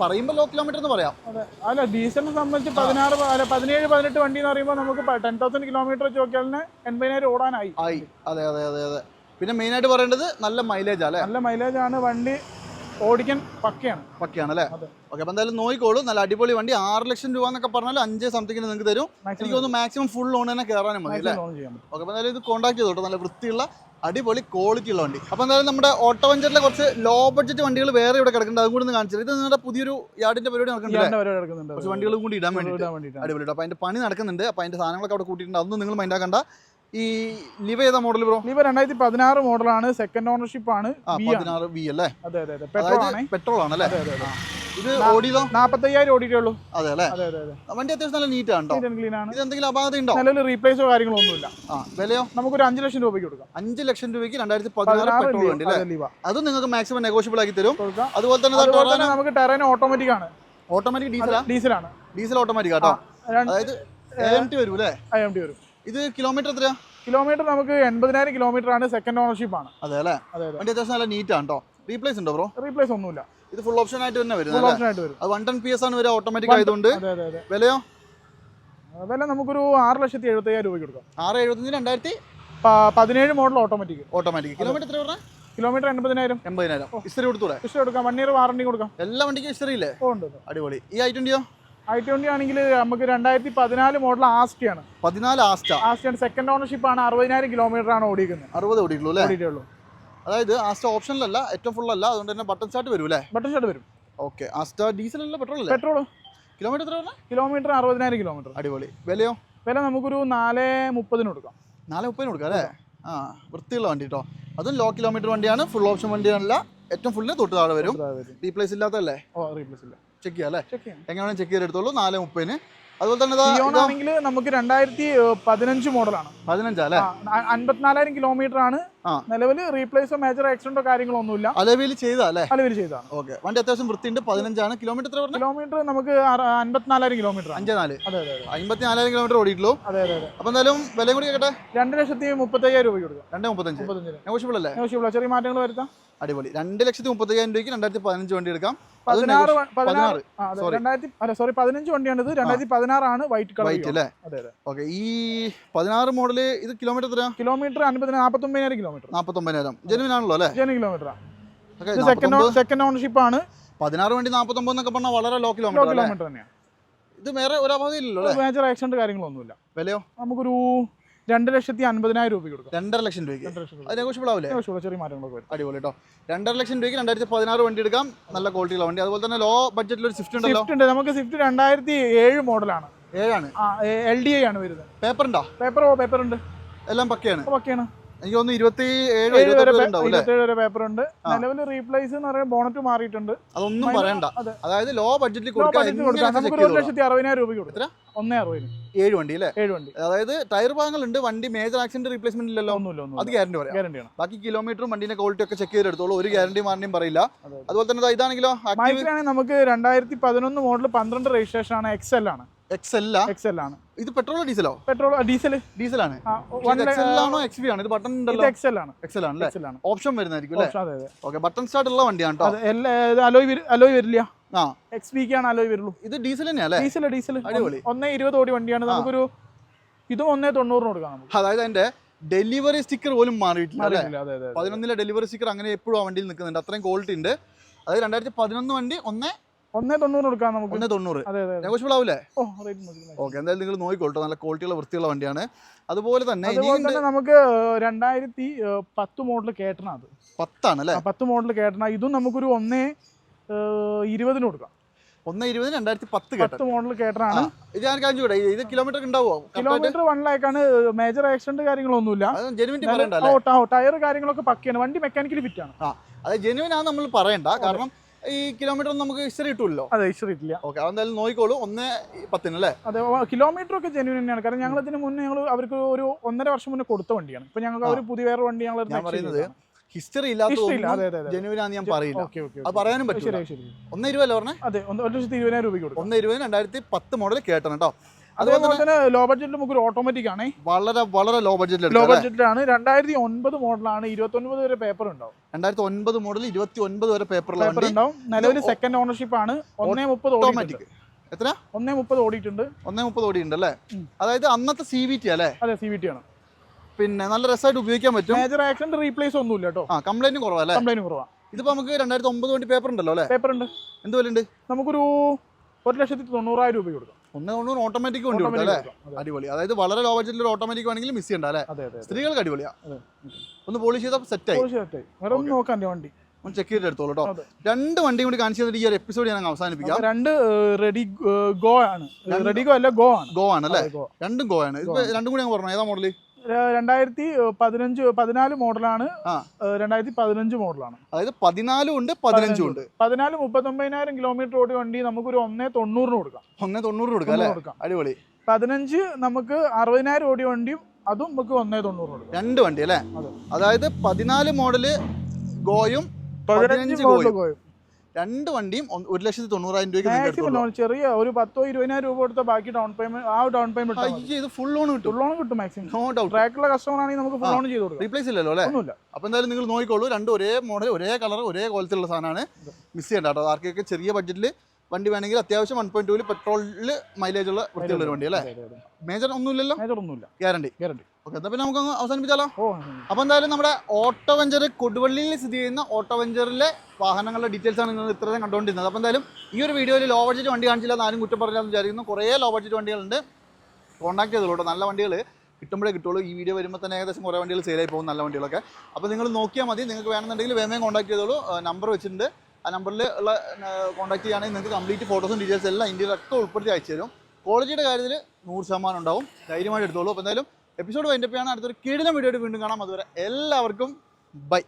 പറയുമ്പോൾ ലോ കിലോമീറ്റർ എന്ന് പറയാം. അതെ. അല്ല ഡീസലിനെ സംബന്ധിച്ച് പതിനാറ് അല്ല പതിനേഴ് പതിനെട്ട് വണ്ടി എന്ന് പറയുമ്പോൾ നമുക്ക് ടെൻ തൗസൻഡ് കിലോമീറ്റർ നോക്കിയാൽ എൺപതിനായിരം ഓടാനായി. ആയി. അതെ അതെ അതെ അതെ. പിന്നെ മെയിൻ ആയിട്ട് പറയേണ്ടത് നല്ല മൈലേജ് അല്ലേ? നല്ല മൈലേജ് ആണ്. വണ്ടി ഓടിക്കാൻ പക്കയാണ്. പക്കയാണ് അല്ലേ. ഓക്കെ അപ്പം എന്തായാലും നോക്കിക്കോളൂ. നല്ല അടിപൊളി വണ്ടി. ആറ് ലക്ഷം രൂപ എന്നൊക്കെ പറഞ്ഞാൽ അഞ്ച് സംതിങ്ങിന് നിങ്ങൾക്ക് തരും. എനിക്ക് തോന്നുന്നു മാക്സിമം ഫുൾ ലോൺ തന്നെ കയറാനും മതി അല്ലേ? ഓക്കെ അപ്പം എന്തായാലും ഇത് കോൺടാക്ട് ചെയ്തോട്ടോ. നല്ല വൃത്തിയുള്ള അടിപൊളി ക്വാളിറ്റി ഉള്ള വണ്ടി. അപ്പോൾ എന്തായാലും നമ്മുടെ ഓട്ടോ വെഞ്ചറിലെ കുറച്ച് ലോ ബഡ്ജറ്റ് വണ്ടികൾ വേറെ ഇവിടെ കിടക്കുന്നുണ്ട്. അതും കൂടി ഒന്ന് കാണിച്ചത് ഇത് നിങ്ങളുടെ പുതിയൊരു യാർഡിന്റെ പരിപാടി നടക്കുന്നുണ്ട് കുറച്ച് വണ്ടികളും കൂടി ഇടാൻ വേണ്ടി അടിപൊളി അപ്പോൾ അതിന്റെ പണി നടക്കുന്നുണ്ട്. അപ്പോൾ അതിന്റെ സാധനങ്ങളൊക്കെ അവിടെ കൂട്ടിയിട്ടുണ്ട്. അതൊന്നും നിങ്ങൾ മൈൻഡാക്കണ്ട ഈ ലിവ ഏതാ മോഡൽ ബ്രോ ലിവ രണ്ടായിരത്തി പതിനാറ് മോഡലാണ് സെക്കൻഡ് ഓണർഷിപ്പ് ആണ് പതിനാറ് വി അല്ലേ? അതെ അതെ അതെ. പെട്രോൾ ആണ്. പെട്രോൾ ആണ് അല്ലേ? ഇത് ഓടിയതോ? നാപ്പത്തയ്യായിരം ഓടിയിട്ടേ ഉള്ളൂ. അതെ അല്ലേ? അതെ അതെ അതെ. വണ്ടി അത്യാവശ്യം നല്ല നീറ്റ് ആണ് ക്ലീൻ ആണ്. ഇത് എന്തെങ്കിലും അപാകത ഉണ്ടോ? നിലവിൽ റീപ്ലേസോ കാര്യങ്ങളോ ഒന്നുമില്ല വിലയോ? നമുക്കൊരു അഞ്ച് ലക്ഷം രൂപയ്ക്ക് കൊടുക്കാം. അഞ്ച് ലക്ഷം രൂപയ്ക്ക് രണ്ടായിരത്തി പതിനാറ് പെട്രോൾ വണ്ടി അല്ലേ? അതെ, നിങ്ങൾക്ക് മാക്സിമം നെഗോഷ്യബിൾ ആക്കി തരും. അതുപോലെ തന്നെ നമുക്ക് ടെറൈൻ ഓട്ടോമാറ്റിക് ആണ്. ഓട്ടോമാറ്റിക് ഡീസലാ ഡീസലാണ് ഡീസൽ ഓട്ടോമാറ്റിക് കേട്ടോ അതായത് എ ടി വരും അല്ലേ എം ടി വരും. ഇത് കിലോമീറ്റർ എത്രയാ? കിലോമീറ്റർ നമുക്ക് എൺപതിനായിരം കിലോമീറ്റർ ആണ് സെക്കൻഡ് ഓണർഷിപ്പ് ആണ്. അതെ അല്ലേ? അതെ അതെ. വണ്ടി അത്യാവശ്യം നല്ല നീറ്റ് ആണ് കേട്ടോ റീപ്ലേസ് ഉണ്ടോ ബ്രോ റീപ്ലേസ് ഒന്നുമില്ല. ഇത് ഫുൾ ഓപ്ഷൻ ആയിട്ട് തന്നെ വരും ഫുൾ ഓപ്ഷൻ ആയിട്ട് വരും. അത് വൺ ടെൻ പി എസ് ആണ് വരിക ഓട്ടോമാറ്റിക് ആയതുകൊണ്ട്. വിലയോ? വില നമുക്കൊരു ആറ് ലക്ഷത്തി എഴുപത്തി അയ്യായിരം രൂപയ്ക്ക് കൊടുക്കാം. ആറ് എഴുപത്തഞ്ച് രണ്ടായിരത്തി പതിനേഴ് മോഡൽ ഓട്ടോമാറ്റിക് ഓട്ടോമാറ്റിക് കിലോമീറ്റർ എത്ര പറഞ്ഞാൽ കിലോമീറ്റർ എൺപതിനായിരം. എൺപതിനായിരം. ഇസ്റ്ററി കൊടുത്തൂടെ? ഇഷ്ടം കൊടുക്കാം. വൺ ഇയർ വാറണ്ടി കൊടുക്കാം. എല്ലാ വണ്ടിക്കും ഇസ്റ്ററി ഇല്ലേ? ഓ ഉണ്ട് അടിപൊളി. ഈ ഐ ട്വന്റിയോ ഐ ട്വന്റി ആണെങ്കിൽ നമുക്ക് രണ്ടായിരത്തി പതിനാല് മോഡൽ ആസ്റ്റിയാണ് പതിനാല് ആസ്റ്റ ആസ്റ്റിയാണ് സെക്കൻഡ് ഓണർഷിപ്പ് ആണ്. അറുപതിനായിരം കിലോമീറ്റർ ആണ് ഓടിക്കുന്നത് അറുപത് ഓടിയിട്ടുള്ളൂ അല്ലേ? ഓടിയിട്ടുള്ളൂ. അതായത് ആസ്റ്റ ഓപ്ഷനിലല്ല ഏറ്റവും ഫുൾ അല്ല. അതുകൊണ്ട് തന്നെ ബട്ടൺ സ്റ്റാർട്ട് വരും അല്ലേ? ബട്ടൺ സ്റ്റാർട്ട് വരും. ഓക്കെ ആസ്റ്റ ഡീസൽ അല്ല? പെട്രോൾ അല്ലേ പെട്രോൾ കിലോമീറ്റർ എത്ര കിലോമീറ്റർ അറുപതിനായിരം കിലോമീറ്റർ അടിപൊളി. വിലയോ? വില നമുക്കൊരു നാല് മുപ്പതിന് കൊടുക്കാം. നാല് മുപ്പതിന് കൊടുക്കാം അല്ലേ? ആ വൃത്തിയുള്ള വണ്ടി കേട്ടോ അതും ലോ കിലോമീറ്റർ വണ്ടിയാണ് ഫുൾ ഓപ്ഷൻ വണ്ടിയാണല്ല. ഏറ്റവും ഫുള്ളിന് തൊട്ട് താഴെ വരും. റീപ്ലേസ് ഇല്ലാത്തല്ലേ ഓ റീപ്ലേസ് ഇല്ല. ചെക്ക് ചെയ്യാം അല്ലേ? എങ്ങനെയാണെങ്കിലും ചെക്ക് ചെയ്തെടുത്തോളൂ. നാല് മുപ്പതിന് അതുപോലെ തന്നെ നമുക്ക് രണ്ടായിരത്തി പതിനഞ്ച് മോഡലാണ്. പതിനഞ്ചാ അല്ലേ? അൻപത്തിനാലായിരം കിലോമീറ്റർ ആണ്. നിലവിൽ റീപ്ലേസോ മേജർ ആക്സിഡന്റോ കാര്യങ്ങളോ ഒന്നുമില്ല അലവിൽ ചെയ്താലേ അലവിൽ ചെയ്താണ് ഓക്കെ. വണ്ടി അത്യാവശ്യം വൃത്തിയുണ്ട്. പതിനഞ്ചാണ് കിലോമീറ്റർ കിലോമീറ്റർ നമുക്ക് അൻപത്തിനാലായിരം കിലോമീറ്റർ അഞ്ചേ നാല് അതെ അതെ അതെ. അമ്പത്തി നാലായിരം കിലോമീറ്റർ ഓടിയിട്ടുള്ളൂ. അതെ അതെ അപ്പൊ എന്തായാലും വില കൂടി കേട്ടെ രണ്ട് ലക്ഷത്തി മുപ്പത്തയ്യായിരം രൂപ കൊടുക്കാം. രണ്ട് മുപ്പത്തഞ്ച്. മുപ്പത്തഞ്ച് നെഗോഷ്യബിൾ അല്ലേ? നെഗോഷ്യബിൾ ചെറിയ മാറ്റങ്ങൾ വരുത്താം. അടിപൊളി. രണ്ട് ലക്ഷത്തി മുപ്പത്തയ്യായിരം രൂപയ്ക്ക് രണ്ടായിരത്തി പതിനഞ്ച് വണ്ടി എടുക്കാം. പതിനാറ് വ- പതിനാറ് പതിനാറ്. Sorry. രണ്ടായിരത്തി അല്ല സോറി പതിനഞ്ച് വണ്ടിയാണ് ഇത് രണ്ടായിരത്തി പതിനാറാണ് വൈറ്റ് കളർ വൈറ്റ് അല്ലേ? അതെ അതെ. ഓക്കെ ഈ പതിനാറ് മോഡൽ ഇത് കിലോമീറ്റർ എത്ര കിലോമീറ്റർ അൻപതിന് നാൽപ്പത്തൊമ്പതിനായിരം കിലോമീറ്റർ നാൽപ്പത്തൊമ്പതിനായിരം ജെനുവിൻ ആണല്ലോ അല്ലേ? ജന kilometre okay second second ownership ആണ്. പതിനാറ് വണ്ടി നാൽപ്പത്തൊമ്പത് എന്നൊക്കെ പറഞ്ഞാൽ വളരെ ലോ കിലോമീറ്റർ കിലോമീറ്റർ തന്നെയാണ് ഇത് വേറെ ഒരു അപകടം ഇല്ലല്ലോ അല്ലേ? മേജർ ആക്സിഡന്റ് കാര്യങ്ങളൊന്നുമില്ല. വിലയോ? നമുക്കൊരു രണ്ട് ലക്ഷത്തി അൻപതിനായിരം രൂപ കൊടുക്കാം രണ്ടര ലക്ഷം രൂപയ്ക്ക്. അത് നെഗോഷ്യബിൾ ആവില്ലേ ചെറിയ മാറ്റങ്ങളൊക്കെ വരും. അടിപൊളി കേട്ടോ. രണ്ടര ലക്ഷം രൂപയ്ക്ക് രണ്ടായിരത്തി പതിനാറ് വണ്ടി എടുക്കാം. നല്ല ക്വാളിറ്റിയുള്ള വണ്ടി. അതുപോലെ തന്നെ ലോ ബഡ്ജറ്റിൽ ഒരു സ്വിഫ്റ്റ് ഉണ്ടല്ലോ. സ്വിഫ്റ്റ് ഉണ്ട്. നമുക്ക് സ്വിഫ്റ്റ് രണ്ടായിരത്തി ഏഴ് മോഡലാണ്. ഏഴാണ്. ആ എൽ ഡി ഐ ആണ് വരുന്നത്. പേപ്പർ ഉണ്ടോ? പേപ്പർ ഓ പേപ്പർ ഉണ്ട്. എല്ലാം പക്കയാണ്. അപ്പോൾ ഒക്കെയാണ് എനിക്ക് തോന്നുന്നു ഇരുപത്തി ഏഴ് ഏഴ് വരെ ഇരുപത്തേഴ് പേപ്പർ ഉണ്ട്. നിലവിൽ റീപ്ലേസ് എന്ന് പറയുമ്പോൾ ബോണറ്റ് മാറിയിട്ടുണ്ട്. അതൊന്നും പറയണ്ട. അതായത് ലോ ബഡ്ജറ്റിൽ കൊടുക്കാം. ഒരു ലക്ഷത്തി അറുപതിനായിരം രൂപയ്ക്ക് കൊടുക്കാം. ഒന്നേ അറുപതിന്. ഏഴ് വണ്ടി അല്ലേ? ഏഴ് വണ്ടി. അതായത് ടയർ ഭാഗങ്ങളുണ്ട് വണ്ടി മേജർ ആക്സിഡന്റ് റീപ്ലേസ്മെന്റ് ഇല്ലല്ലോ. ഒന്നുമില്ല അത് ഗ്യാരണ്ടി പറയാം. ഗ്യാരണ്ടിയാണ് ബാക്കി കിലോമീറ്ററും വണ്ടിന്റെ ക്വാളിറ്റി ഒക്കെ ചെക്ക് ചെയ്തെടുത്തോളൂ. ഒരു ഗ്യാരണ്ടി മാറിയും പറയില്ല. അതുപോലെ തന്നെ ഇതാണെങ്കിലോ നമുക്ക് രണ്ടായിരത്തി പതിനൊന്ന് മോഡൽ പന്ത്രണ്ട് രജിസ്ട്രേഷൻ ആണ് എക്സ് എൽ ആണ്. ആണ്. ഇത് പെട്രോളോ ഡീസലോ പെട്രോൾ ഡീസൽ ഡീസലാണ് ആണോ. എക്സ് വി ആണ് ഇത് ബട്ടൺ ഇത് ഉണ്ടല്ലോ. എക്സ് എൽ ആണ്. എക്സ് എൽ ആണല്ലേ എക്സ് എൽ ആണ്. ഓപ്ഷൻ വരുന്നതായിരിക്കും അല്ലേ? ഓക്കെ ബട്ടൺ സ്റ്റാർട്ട് ഉള്ള വണ്ടിയാണ് കേട്ടോ. അലോയ് അലോയ് വരില്ല. ആ. എക്സ് ആണ് അലോയ് വരുള്ളൂ. ഇത് ഡീസൽ തന്നെയല്ലേ ഡീസൽ ഡീസൽ അടിപൊളി. ഒന്നേ ഇരുപത് ഓടി വണ്ടിയാണ്. നമുക്കൊരു ഇതും ഒന്നേ തൊണ്ണൂറിന് കൊടുക്കാം അതായത് അതിന്റെ ഡെലിവറി സ്റ്റിക്കർ പോലും മാറിയിട്ടില്ല. പതിനൊന്നിലെ ഡെലിവറി സ്റ്റിക്കർ അങ്ങനെ എപ്പോഴും ആ വണ്ടിയിൽ നിൽക്കുന്നുണ്ട്. അത്രയും ക്വാളിറ്റി ഉണ്ട്. അതായത് രണ്ടായിരത്തി പതിനൊന്ന് വണ്ടി ഒന്ന് ഒന്നേ തൊണ്ണൂറ് കൊടുക്കാം നമുക്ക്. ഒന്ന് തൊണ്ണൂറ്. നെഗോഷ്യബിൾ ആവില്ലേ ഓക്കെ എന്തായാലും നിങ്ങൾ നോക്കിക്കോട്ടോ നല്ല ക്വാളിറ്റിയുള്ള വൃത്തിയുള്ള വണ്ടിയാണ്. അതുപോലെ തന്നെ നമുക്ക് രണ്ടായിരത്തി പത്ത് മോഡൽ കേട്ടണ അത്. പത്താണ് അല്ലേ? പത്ത് മോഡൽ കേട്ടണ ഇതും നമുക്കൊരു ഒന്നേ ഇരുപതിന് കൊടുക്കാം. ഒന്ന് ഇരുപതിന് രണ്ടായിരത്തി പത്ത് പത്ത് മോഡൽ കേട്ടറാണ് ഇത് ഞാൻ കാണിച്ചു കൂടെ ഇത് കിലോമീറ്റർ ഉണ്ടാവുമോ? കിലോമീറ്റർ വൺ ലാക്കാണ് മേജർ ആക്സിഡന്റ് കാര്യങ്ങളൊന്നുമില്ല. ടയർ കാര്യങ്ങളൊക്കെ പക്കയാണ്. വണ്ടി മെക്കാനിക്കലി ഫിറ്റ് ആണ്. അത് ജെനുവിൻ ആണ് നമ്മൾ പറയണ്ട. കാരണം ഈ കിലോമീറ്റർ നമുക്ക് ഹിസ്റ്ററി കിട്ടുമല്ലോ അതെ ഹിസ്റ്ററി ഇല്ല ഓക്കെ അതെന്തായാലും നോക്കിക്കോളൂ. ഒന്ന് പത്തിന് അല്ലേ? അതെ കിലോമീറ്റർ ഒക്കെ ജെന്യൂൻ തന്നെയാണ്. കാരണം ഞങ്ങൾ ഇതിന് മുന്നേ ഞങ്ങൾ അവർക്ക് ഒരു ഒന്നര വർഷം മുന്നേ കൊടുത്ത വണ്ടിയാണ്. ഇപ്പൊ ഞങ്ങൾക്ക് ഒരു പുതിയ വേറെ വണ്ടി ഞങ്ങൾ ഞാൻ പറയുന്നത് ഹിസ്റ്ററി ഹിസ്റ്ററി ഇല്ല. ഇല്ലാത്ത ആണെന്ന് ഞാൻ പറയില്ല. അത് പറയാനും പറ്റില്ല ഒന്ന് ഇരുപതല്ലേ പറഞ്ഞേ? അതെ ഒരു ലക്ഷത്തി ഇരുപതിനായിരം രൂപയ്ക്ക് കൊടുക്കാം. ഒന്ന് ഇരുപതിന് രണ്ടായിരത്തി പത്ത് മോഡൽ കേട്ടണം കേട്ടോ. അതുപോലെ തന്നെ ലോ ബഡ്ജറ്റിൽ നമുക്ക് ഒരു ഓട്ടോമാറ്റിക് ആണ്. വളരെ വളരെ ലോ ബഡ്ജറ്റിൽ ലോ ബഡ്ജറ്റിലാണ് രണ്ടായിരത്തി ഒൻപത് മോഡലാണ് ഇരുപത്തി ഒൻപത് വരെ പേപ്പർ ഉണ്ടാവും. രണ്ടായിരത്തി ഒൻപത് മോഡൽ ഇരുപത്തി ഒൻപത് വരെ പേപ്പർ ഉണ്ടാവും. നിലവിൽ സെക്കൻഡ് ഓണർഷിപ്പ് ആണ്. ഒന്നേ മുപ്പത് ഓട്ടോമാറ്റിക് എത്ര? ഒന്നേ മുപ്പത് ഓടിയിട്ടുണ്ട്. ഒന്നേ മുപ്പത് ഓടിയിട്ടുണ്ട് അല്ലേ? അതായത് അന്നത്തെ സി വി ടി അല്ലേ? അതെ സി വി ടി ആണ്. പിന്നെ നല്ല രസമായിട്ട് ഉപയോഗിക്കാൻ പറ്റും. മേജർ ആക്സിഡന്റ് റീപ്ലേസ് ഒന്നുമില്ല കേട്ടോ. ആ കംപ്ലൈന്റ് കുറവല്ലേ കംപ്ലൈന്റ് കുറവാണ് ഇതിപ്പോ നമുക്ക് രണ്ടായിരത്തി ഒമ്പത് വേണ്ടി പേപ്പർ ഉണ്ടല്ലോ അല്ലേ? പേപ്പർ ഉണ്ട്. എന്ത് വില ഉണ്ട് നമുക്കൊരു ഒരു ലക്ഷത്തി തൊണ്ണൂറായിരം രൂപ കൊടുക്കാം. ഒന്ന് തൊണ്ണൂറ് ഓട്ടോമാറ്റിക് വണ്ടി അല്ലേ? അടിപൊളി. അതായത് വളരെ ലോ ബഡ്ജറ്റിൽ ഒരു ഓട്ടോമാറ്റിക് വേണമെങ്കിൽ മിസ് ചെയ്യണ്ട അല്ലേ. സ്ത്രീകൾക്ക് അടിപൊളിയാ. ഒന്ന് പോളിഷ് ചെയ്താൽ സെറ്റായി നോക്കാൻ വണ്ടി. ഒന്ന് ചെക്ക് ചെയ്തിട്ട് എടുത്തോളൂ കേട്ടോ രണ്ട് വണ്ടിയും കൂടി കാണിച്ചു തന്നിട്ട് ഈ ഒരു എപ്പിസോഡ് ഞാൻ അവസാനിപ്പിക്കാം. രണ്ട് റെഡി ഗോ ആണ്. റെഡി ഗോ അല്ല ഗോ ആണ്. ഗോ ആണ് അല്ലേ? രണ്ടും ഗോ ആണ്. ഇപ്പൊ രണ്ടും കൂടി ഞാൻ പറഞ്ഞു. ഏതാ മോഡൽ രണ്ടായിരത്തി പതിനഞ്ച് പതിനാല് മോഡലാണ്. രണ്ടായിരത്തി പതിനഞ്ച് മോഡലാണ്. അതായത് പതിനാലും ഉണ്ട് പതിനഞ്ചും ഉണ്ട്. പതിനാല് മുപ്പത്തൊമ്പതിനായിരം കിലോമീറ്റർ ഓടി വണ്ടി നമുക്കൊരു ഒന്നേ തൊണ്ണൂറിന് കൊടുക്കാം. ഒന്നേ തൊണ്ണൂറ് കൊടുക്കാം കൊടുക്കാം. അടിപൊളി. പതിനഞ്ച് നമുക്ക് അറുപതിനായിരം ഓടി വണ്ടിയും അതും നമുക്ക് ഒന്നേ തൊണ്ണൂറ് കൊടുക്കാം. രണ്ട് വണ്ടി അല്ലേ? അതായത് പതിനാല് മോഡൽ ഗോയും പതിനഞ്ച് ഗോയും. രണ്ട് വണ്ടിയും ഒരു ലക്ഷത്തി തൊണ്ണൂറായിരം രൂപയ്ക്ക് ലോൺ ചെറിയ ഒരു പത്തോ ഇരുപതിനായിരം രൂപ കൊടുത്ത ബാക്കി ഡൗൺ പേയ്മെന്റ് ആ ഡൗൺ പേയ്മെന്റ് ഇത് ഫുൾ ലോൺ കിട്ടും. ഫുൾ ലോൺ കിട്ടും മാക്സിമം നോ ഡൗട്ട് ട്രാക്കുള്ള കസ്റ്റമർ ആണെങ്കിൽ നമുക്ക് ഫുൾ ലോൺ ചെയ്ത് കൊടുക്കും. റീപ്ലേസ് ഇല്ലല്ലോ അല്ലേ? ഒന്നുമില്ല. അപ്പോൾ എന്തായാലും നിങ്ങൾ നോക്കിക്കോളൂ. രണ്ട് ഒരേ മോഡൽ ഒരേ കളർ ഒരേ ക്വാളിറ്റിയുള്ള സാധനമാണ് മിസ് ചെയ്യേണ്ട കേട്ടോ. ആർക്കൊക്കെ ചെറിയ ബഡ്ജറ്റിൽ വണ്ടി വേണമെങ്കിൽ അത്യാവശ്യം വൺ പോയിന്റ് ടൂൽ പെട്രോളിൽ മൈലേജ് ഉള്ള വൃത്തിയുള്ള ഒരു വണ്ടി അല്ലേ? മേജർ ഒന്നുമില്ലല്ലോ? മേജർ ഒന്നുമില്ല. ഗ്യാരണ്ടി ഗ്യാരണ്ടി ഓക്കെ എന്നാൽ പിന്നെ നമുക്ക് അങ്ങ് അവസാനിപ്പിച്ചാലോ? ഓ അപ്പോൾ എന്തായാലും നമ്മുടെ ഓട്ടോ വെഞ്ചർ കൊടുവള്ളിയിൽ സ്ഥിതി ചെയ്യുന്ന ഓട്ടോ വെഞ്ചറിലെ വാഹനങ്ങളുടെ ഡീറ്റെയിൽസ് ആണ് നിങ്ങൾ ഇത്രയും കണ്ടുകൊണ്ടിരുന്നത്. അപ്പോൾ എന്തായാലും ഈ ഒരു വീഡിയോയിൽ ലോ ബഡ്ജറ്റ് വണ്ടി കാണിച്ചില്ല എന്ന് ആരും കുറ്റം പറഞ്ഞാൽ വിചാരിക്കുന്നു. കുറേ ലോ ബഡ്ജറ്റ് വണ്ടികളുണ്ട്. കോൺടാക്ട് ചെയ്തോളൂ കേട്ടോ. നല്ല വണ്ടികൾ കിട്ടുമ്പോഴേ കിട്ടുള്ളൂ. ഈ വീഡിയോ വരുമ്പോൾ തന്നെ ഏകദേശം കുറേ വണ്ടികൾ സെയിലായി പോകും നല്ല വണ്ടികളൊക്കെ. അപ്പോൾ നിങ്ങൾ നോക്കിയാൽ മതി. നിങ്ങൾക്ക് വേണമെന്നുണ്ടെങ്കിൽ വേമേ കോൺടാക്ട് ചെയ്തോളൂ. നമ്പർ വെച്ചിട്ടുണ്ട്. ആ നമ്പറിൽ ഉള്ള കോൺടാക്ട് ചെയ്യുകയാണെങ്കിൽ നിങ്ങൾക്ക് കംപ്ലീറ്റ് ഫോട്ടോസും ഡീറ്റെയിൽസ് എല്ലാം ഇന്ത്യയിലൊക്കെ ഉൾപ്പെടുത്തി അയച്ചു തരും. ക്വാളിറ്റിയുടെ കാര്യത്തിൽ നൂറ് ശതമാനം ഉണ്ടാവും. ധൈര്യമായിട്ട് എടുത്തോളൂ. അപ്പോൾ എന്തായാലും എപ്പിസോഡ് വൈൻഡപ്പ് അടുത്തൊരു കിടിലം വീഡിയോ വീണ്ടും കാണാം. അതുവരെ എല്ലാവർക്കും ബൈ